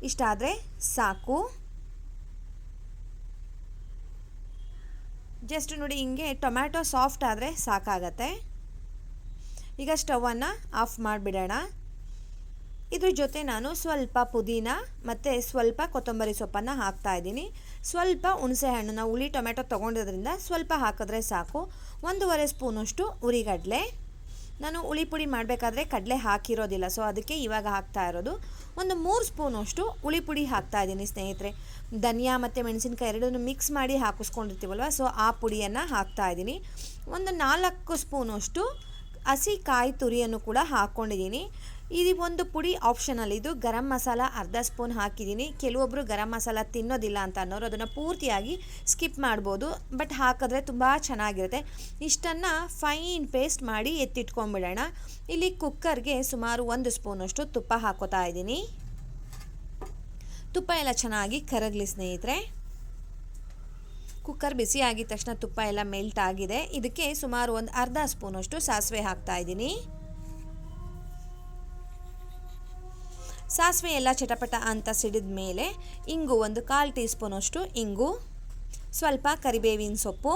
ಇಷ್ಟಾದರೆ ಸಾಕು. ಜಸ್ಟ್ ನೋಡಿ ಹಿಂಗೆ ಟೊಮ್ಯಾಟೊ ಸಾಫ್ಟ್ ಆದರೆ ಸಾಕಾಗತ್ತೆ. ಈಗ ಸ್ಟವನ್ನು ಆಫ್ ಮಾಡಿಬಿಡೋಣ. ಇದ್ರ ಜೊತೆ ನಾನು ಸ್ವಲ್ಪ ಪುದೀನ ಮತ್ತು ಸ್ವಲ್ಪ ಕೊತ್ತಂಬರಿ ಸೊಪ್ಪನ್ನು ಹಾಕ್ತಾ ಇದ್ದೀನಿ. ಸ್ವಲ್ಪ ಹುಣಸೆ ಹಣ್ಣು ನಾವು ಹುಳಿ ಟೊಮೆಟೊ ತೊಗೊಂಡಿದ್ರಿಂದ ಸ್ವಲ್ಪ ಹಾಕಿದ್ರೆ ಸಾಕು. ಒಂದೂವರೆ ಸ್ಪೂನಷ್ಟು ಉರಿಗಡಲೆ. ನಾನು ಹುಳಿ ಪುಡಿ ಮಾಡಬೇಕಾದ್ರೆ ಕಡಲೆ ಹಾಕಿರೋದಿಲ್ಲ. ಸೊ ಅದಕ್ಕೆ ಇವಾಗ ಹಾಕ್ತಾ ಇರೋದು. ಒಂದು ಮೂರು ಸ್ಪೂನಷ್ಟು ಹುಳಿ ಪುಡಿ ಹಾಕ್ತಾ ಇದ್ದೀನಿ ಸ್ನೇಹಿತರೆ. ಧನಿಯಾ ಮತ್ತು ಮೆಣಸಿನ್ಕಾಯಿ ಎರಡನ್ನು ಮಿಕ್ಸ್ ಮಾಡಿ ಹಾಕಿಸ್ಕೊಂಡಿರ್ತೀವಲ್ವ? ಸೊ ಆ ಪುಡಿಯನ್ನು ಹಾಕ್ತಾ ಇದ್ದೀನಿ. ಒಂದು ನಾಲ್ಕು ಸ್ಪೂನಷ್ಟು ಹಸಿ ಕಾಯಿ ತುರಿಯನ್ನು ಕೂಡ ಹಾಕ್ಕೊಂಡಿದ್ದೀನಿ ಇದು ಒಂದು ಪುಡಿ ಆಪ್ಷನಲ್ ಇದು ಗರಂ ಮಸಾಲ ಅರ್ಧ ಸ್ಪೂನ್ ಹಾಕಿದ್ದೀನಿ. ಕೆಲವೊಬ್ಬರು ಗರಂ ಮಸಾಲ ತಿನ್ನೋದಿಲ್ಲ ಅಂತ ಅನ್ನೋರು ಅದನ್ನು ಪೂರ್ತಿಯಾಗಿ ಸ್ಕಿಪ್ ಮಾಡ್ಬೋದು. ಬಟ್ ಹಾಕಿದ್ರೆ ತುಂಬ ಚೆನ್ನಾಗಿರುತ್ತೆ. ಇಷ್ಟನ್ನು ಫೈನ್ ಪೇಸ್ಟ್ ಮಾಡಿ ಎತ್ತಿಟ್ಕೊಂಡ್ಬಿಡೋಣ. ಇಲ್ಲಿ ಕುಕ್ಕರ್ಗೆ ಸುಮಾರು ಒಂದು ಸ್ಪೂನಷ್ಟು ತುಪ್ಪ ಹಾಕೋತಾ ಇದ್ದೀನಿ. ತುಪ್ಪ ಎಲ್ಲ ಚೆನ್ನಾಗಿ ಕರಗಲಿ ಸ್ನೇಹಿತರೆ. ಕುಕ್ಕರ್ ಬಿಸಿ ಆಗಿದ ತಕ್ಷಣ ತುಪ್ಪ ಎಲ್ಲ ಮೆಲ್ಟ್ ಆಗಿದೆ. ಇದಕ್ಕೆ ಸುಮಾರು ಒಂದು ಅರ್ಧ ಸ್ಪೂನಷ್ಟು ಸಾಸಿವೆ ಹಾಕ್ತಾ ಇದ್ದೀನಿ. ಸಾಸಿವೆ ಎಲ್ಲ ಚಟಪಟ ಅಂತ ಸಿಡಿದ ಮೇಲೆ ಇಂಗು ಒಂದು ಕಾಲು ಟೀ ಸ್ಪೂನಷ್ಟು ಇಂಗು, ಸ್ವಲ್ಪ ಕರಿಬೇವಿನ ಸೊಪ್ಪು.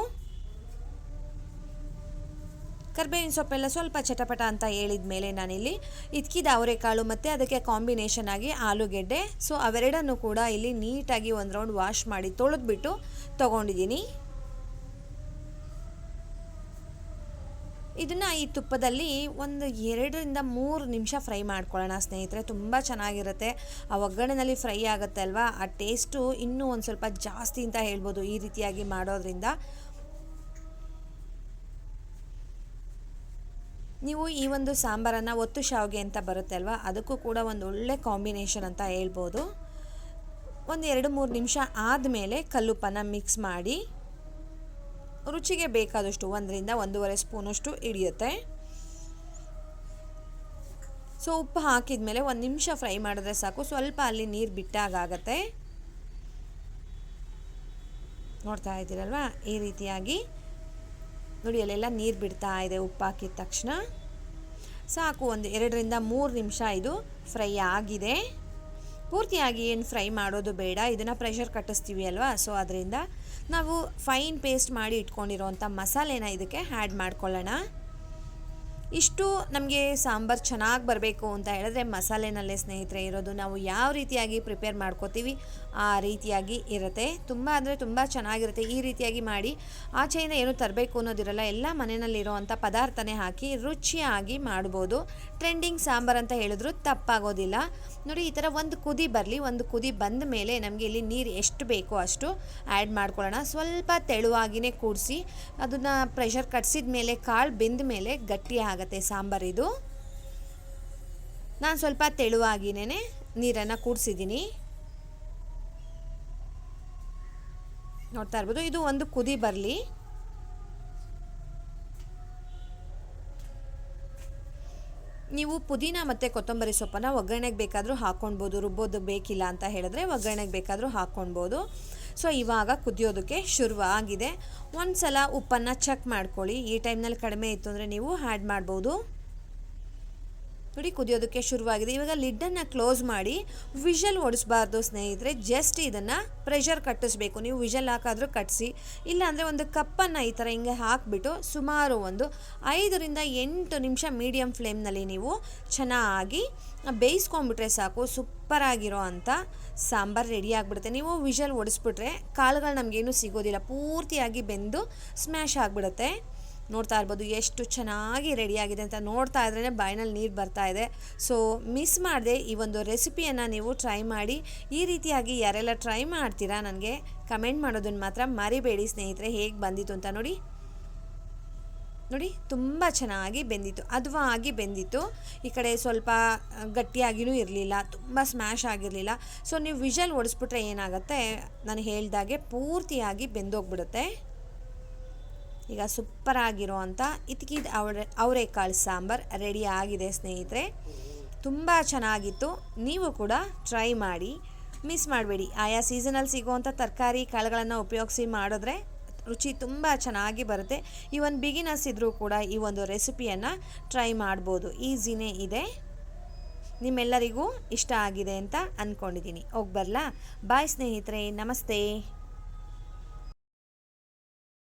ಕರಿಬೇವಿನ ಸೊಪ್ಪೆಲ್ಲ ಸ್ವಲ್ಪ ಚಟಪಟ ಅಂತ ಹೇಳಿದ ಮೇಲೆ ನಾನಿಲ್ಲಿ ಇದ್ಕಿದ ಅವರೆಕಾಳು ಮತ್ತು ಅದಕ್ಕೆ ಕಾಂಬಿನೇಷನ್ ಆಗಿ ಆಲೂಗೆಡ್ಡೆ. ಸೊ ಅವೆರಡನ್ನು ಕೂಡ ಇಲ್ಲಿ ನೀಟಾಗಿ ಒಂದು ರೌಂಡ್ ವಾಶ್ ಮಾಡಿ ತೊಳೆದ್ಬಿಟ್ಟು ತೊಗೊಂಡಿದ್ದೀನಿ. ಇದನ್ನು ಈ ತುಪ್ಪದಲ್ಲಿ ಒಂದು ಎರಡರಿಂದ ಮೂರು ನಿಮಿಷ ಫ್ರೈ ಮಾಡ್ಕೊಳ್ಳೋಣ ಸ್ನೇಹಿತರೆ. ತುಂಬ ಚೆನ್ನಾಗಿರುತ್ತೆ. ಆ ಒಗ್ಗರಣೆನಲ್ಲಿ ಫ್ರೈ ಆಗುತ್ತೆ ಅಲ್ವಾ? ಆ ಟೇಸ್ಟು ಇನ್ನೂ ಒಂದು ಸ್ವಲ್ಪ ಜಾಸ್ತಿ ಅಂತ ಹೇಳ್ಬೋದು ಈ ರೀತಿಯಾಗಿ ಮಾಡೋದ್ರಿಂದ. ನೀವು ಈ ಒಂದು ಸಾಂಬಾರನ್ನು ಒತ್ತು ಶಾವಿಗೆ ಅಂತ ಬರುತ್ತೆ ಅಲ್ವಾ? ಅದಕ್ಕೂ ಕೂಡ ಒಂದು ಒಳ್ಳೆ ಕಾಂಬಿನೇಷನ್ ಅಂತ ಹೇಳ್ಬೋದು. ಒಂದು ಎರಡು ಮೂರು ನಿಮಿಷ ಆದಮೇಲೆ ಕಲ್ಲುಪ್ಪನ್ನು ಮಿಕ್ಸ್ ಮಾಡಿ ರುಚಿಗೆ ಬೇಕಾದಷ್ಟು ಒಂದರಿಂದ ಒಂದೂವರೆ ಸ್ಪೂನಷ್ಟು ಹಿಡಿಯುತ್ತೆ. ಸೊ, ಉಪ್ಪು ಹಾಕಿದ ಮೇಲೆ ಒಂದು ನಿಮಿಷ ಫ್ರೈ ಮಾಡಿದ್ರೆ ಸಾಕು. ಸ್ವಲ್ಪ ಅಲ್ಲಿ ನೀರು ಬಿಟ್ಟಾಗತ್ತೆ ನೋಡ್ತಾ ಇದ್ದೀರಲ್ವಾ? ಈ ರೀತಿಯಾಗಿ ನೋಡಿ ಅಲ್ಲೆಲ್ಲ ನೀರು ಬಿಡ್ತಾ ಇದೆ ಉಪ್ಪು ಹಾಕಿದ ತಕ್ಷಣ. ಸಾಕು, ಒಂದು ಎರಡರಿಂದ ಮೂರು ನಿಮಿಷ ಇದು ಫ್ರೈ ಆಗಿದೆ. ಪೂರ್ತಿಯಾಗಿ ಏನು ಫ್ರೈ ಮಾಡೋದು ಬೇಡ. ಇದನ್ನು ಪ್ರೆಷರ್ ಕಟ್ಟಿಸ್ತೀವಿ ಅಲ್ವಾ? ಸೊ, ಅದರಿಂದ ನಾವು ಫೈನ್ ಪೇಸ್ಟ್ ಮಾಡಿ ಇಟ್ಕೊಂಡಿರೋವಂಥ ಮಸಾಲೆನ ಇದಕ್ಕೆ ಆ್ಯಡ್ ಮಾಡ್ಕೊಳ್ಳೋಣ. ಇಷ್ಟು ನಮಗೆ ಸಾಂಬಾರು ಚೆನ್ನಾಗಿ ಬರಬೇಕು ಅಂತ ಹೇಳಿದ್ರೆ ಮಸಾಲೆನಲ್ಲೇ ಸ್ನೇಹಿತರೆ ಇರೋದು. ನಾವು ಯಾವ ರೀತಿಯಾಗಿ ಪ್ರಿಪೇರ್ ಮಾಡ್ಕೋತೀವಿ ಆ ರೀತಿಯಾಗಿ ಇರುತ್ತೆ. ತುಂಬ ಅಂದರೆ ತುಂಬ ಚೆನ್ನಾಗಿರುತ್ತೆ. ಈ ರೀತಿಯಾಗಿ ಮಾಡಿ ಆಚೆಯಿಂದ ಏನು ತರಬೇಕು ಅನ್ನೋದಿರಲ್ಲ, ಎಲ್ಲ ಮನೆಯಲ್ಲಿರುವಂಥ ಪದಾರ್ಥನೇ ಹಾಕಿ ರುಚಿಯಾಗಿ ಮಾಡ್ಬೋದು. ಟ್ರೆಂಡಿಂಗ್ ಸಾಂಬಾರು ಅಂತ ಹೇಳಿದ್ರು ತಪ್ಪಾಗೋದಿಲ್ಲ. ನೋಡಿ, ಈ ಥರ ಒಂದು ಕುದಿ ಬರಲಿ, ಒಂದು ಕುದಿ ಬಂದ ಮೇಲೆ ನಮಗೆ ಇಲ್ಲಿ ನೀರು ಎಷ್ಟು ಬೇಕೋ ಅಷ್ಟು ಆ್ಯಡ್ ಮಾಡ್ಕೊಳ್ಳೋಣ. ಸ್ವಲ್ಪ ತೆಳುವಾಗಿಯೇ ಕೂಡಿಸಿ, ಅದನ್ನು ಪ್ರೆಷರ್ ಕಟ್ಸಿದ ಮೇಲೆ ಕಾಳು ಬೆಂದ ಮೇಲೆ ಗಟ್ಟಿ ಆಗುತ್ತೆ ಸಾಂಬಾರಿದು ನಾನು ಸ್ವಲ್ಪ ತೆಳುವಾಗಿನೇ ನೀರನ್ನು ಕೂಡಿಸಿದ್ದೀನಿ. ನೋಡ್ತಾ ಇರ್ಬೋದು. ಇದು ಒಂದು ಕುದಿ ಬರಲಿ. ನೀವು ಪುದೀನ ಮತ್ತು ಕೊತ್ತಂಬರಿ ಸೊಪ್ಪನ್ನು ಒಗ್ಗರಣೆಗೆ ಬೇಕಾದರೂ ಹಾಕ್ಕೊಳ್ಬೋದು ರುಬ್ಬೋದು ಬೇಕಿಲ್ಲ ಅಂತ ಹೇಳಿದ್ರೆ ಒಗ್ಗರಣೆಗೆ ಬೇಕಾದರೂ ಹಾಕ್ಕೊಳ್ಬೋದು ಸೊ ಇವಾಗ ಕುದಿಯೋದಕ್ಕೆ ಶುರುವಾಗಿದೆ. ಒಂದು ಸಲ ಉಪ್ಪನ್ನು ಚೆಕ್ ಮಾಡ್ಕೊಳ್ಳಿ. ಈ ಟೈಮ್ನಲ್ಲಿ ಕಡಿಮೆ ಇತ್ತು ಅಂದರೆ ನೀವು ಆ್ಯಡ್ ಮಾಡ್ಬೋದು. ನೋಡಿ ಕುದಿಯೋದಕ್ಕೆ ಶುರುವಾಗಿದೆ. ಇವಾಗ ಲಿಡ್ಡನ್ನು ಕ್ಲೋಸ್ ಮಾಡಿ ವಿಷಲ್ ಓಡಿಸ್ಬಾರ್ದು ಸ್ನೇಹಿತರೆ. ಜಸ್ಟ್ ಇದನ್ನು ಪ್ರೆಷರ್ ಕಟ್ಟಿಸ್ಬೇಕು. ನೀವು ವಿಷಲ್ ಹಾಕಾದರೂ ಕಟ್ಟಿಸಿ ಇಲ್ಲಾಂದರೆ ಒಂದು ಕಪ್ಪನ್ನು ಈ ಥರ ಹಿಂಗೆ ಹಾಕಿಬಿಟ್ಟು ಸುಮಾರು ಒಂದು ಐದರಿಂದ ಎಂಟು ನಿಮಿಷ ಮೀಡಿಯಮ್ ಫ್ಲೇಮ್ನಲ್ಲಿ ನೀವು ಚೆನ್ನಾಗಿ ಬೇಯಿಸ್ಕೊಂಬಿಟ್ರೆ ಸಾಕು. ಸೂಪರಾಗಿರೋ ಅಂಥ ಸಾಂಬಾರು ರೆಡಿ ಆಗಿಬಿಡುತ್ತೆ. ನೀವು ವಿಷಲ್ ಓಡಿಸ್ಬಿಟ್ರೆ ಕಾಳುಗಳು ನಮಗೇನು ಸಿಗೋದಿಲ್ಲ. ಪೂರ್ತಿಯಾಗಿ ಬೆಂದು ಸ್ಮ್ಯಾಶ್ ಆಗಿಬಿಡುತ್ತೆ. ನೋಡ್ತಾ ಇರ್ಬೋದು, ಎಷ್ಟು ಚೆನ್ನಾಗಿ ರೆಡಿಯಾಗಿದೆ ಅಂತ ನೋಡ್ತಾ ಇದ್ರೇ ಬಾಯಿನಲ್ಲಿ ನೀರು ಬರ್ತಾ ಇದೆ. ಸೊ ಮಿಸ್ ಮಾಡದೆ ಈ ಒಂದು ರೆಸಿಪಿಯನ್ನು ನೀವು ಟ್ರೈ ಮಾಡಿ. ಈ ರೀತಿಯಾಗಿ ಯಾರೆಲ್ಲ ಟ್ರೈ ಮಾಡ್ತೀರಾ ನನಗೆ ಕಮೆಂಟ್ ಮಾಡೋದನ್ನು ಮಾತ್ರ ಮರಿಬೇಡಿ ಸ್ನೇಹಿತರೆ, ಹೇಗೆ ಬಂದಿತ್ತು ಅಂತ ನೋಡಿ. ನೋಡಿ, ತುಂಬ ಚೆನ್ನಾಗಿ ಬೆಂದಿತ್ತು, ಅದ್ವಾಗಿ ಬೆಂದಿತ್ತು. ಈ ಕಡೆ ಸ್ವಲ್ಪ ಗಟ್ಟಿಯಾಗಿಯೂ ಇರಲಿಲ್ಲ, ತುಂಬ ಸ್ಮ್ಯಾಶ್ ಆಗಿರಲಿಲ್ಲ. ಸೊ ನೀವು ವಿಷಲ್ ಓಡಿಸ್ಬಿಟ್ರೆ ಏನಾಗುತ್ತೆ, ನಾನು ಹೇಳಿದಾಗೆ ಪೂರ್ತಿಯಾಗಿ ಬೆಂದೋಗ್ಬಿಡುತ್ತೆ. ಈಗ ಸೂಪರ್ ಆಗಿರುವಂಥ ಇತ್ಕಿದ ಅವರೆ ಅವರೆಕಾಳು ಸಾಂಬಾರು ರೆಡಿ ಆಗಿದೆ ಸ್ನೇಹಿತರೆ. ತುಂಬ ಚೆನ್ನಾಗಿತ್ತು. ನೀವು ಕೂಡ ಟ್ರೈ ಮಾಡಿ. ಮಿಸ್ ಮಾಡಬೇಡಿ. ಆಯಾ ಸೀಸನಲ್ಲಿ ಸಿಗುವಂಥ ತರಕಾರಿ, ಕಾಳುಗಳನ್ನು ಉಪಯೋಗಿಸಿ ಮಾಡಿದ್ರೆ ರುಚಿ ತುಂಬ ಚೆನ್ನಾಗಿ ಬರುತ್ತೆ. ಈ ಒಂದು ಬಿಗಿನರ್ಸ್ ಇದ್ದರೂ ಕೂಡ ಈ ಒಂದು ರೆಸಿಪಿಯನ್ನು ಟ್ರೈ ಮಾಡ್ಬೋದು. ಈಸಿನೇ ಇದೆ. ನಿಮ್ಮೆಲ್ಲರಿಗೂ ಇಷ್ಟ ಆಗಿದೆ ಅಂತ ಅಂದ್ಕೊಂಡಿದ್ದೀನಿ ಹೋಗಿ ಬರಲಾ? ಬಾಯ್ ಸ್ನೇಹಿತರೆ. ನಮಸ್ತೆ.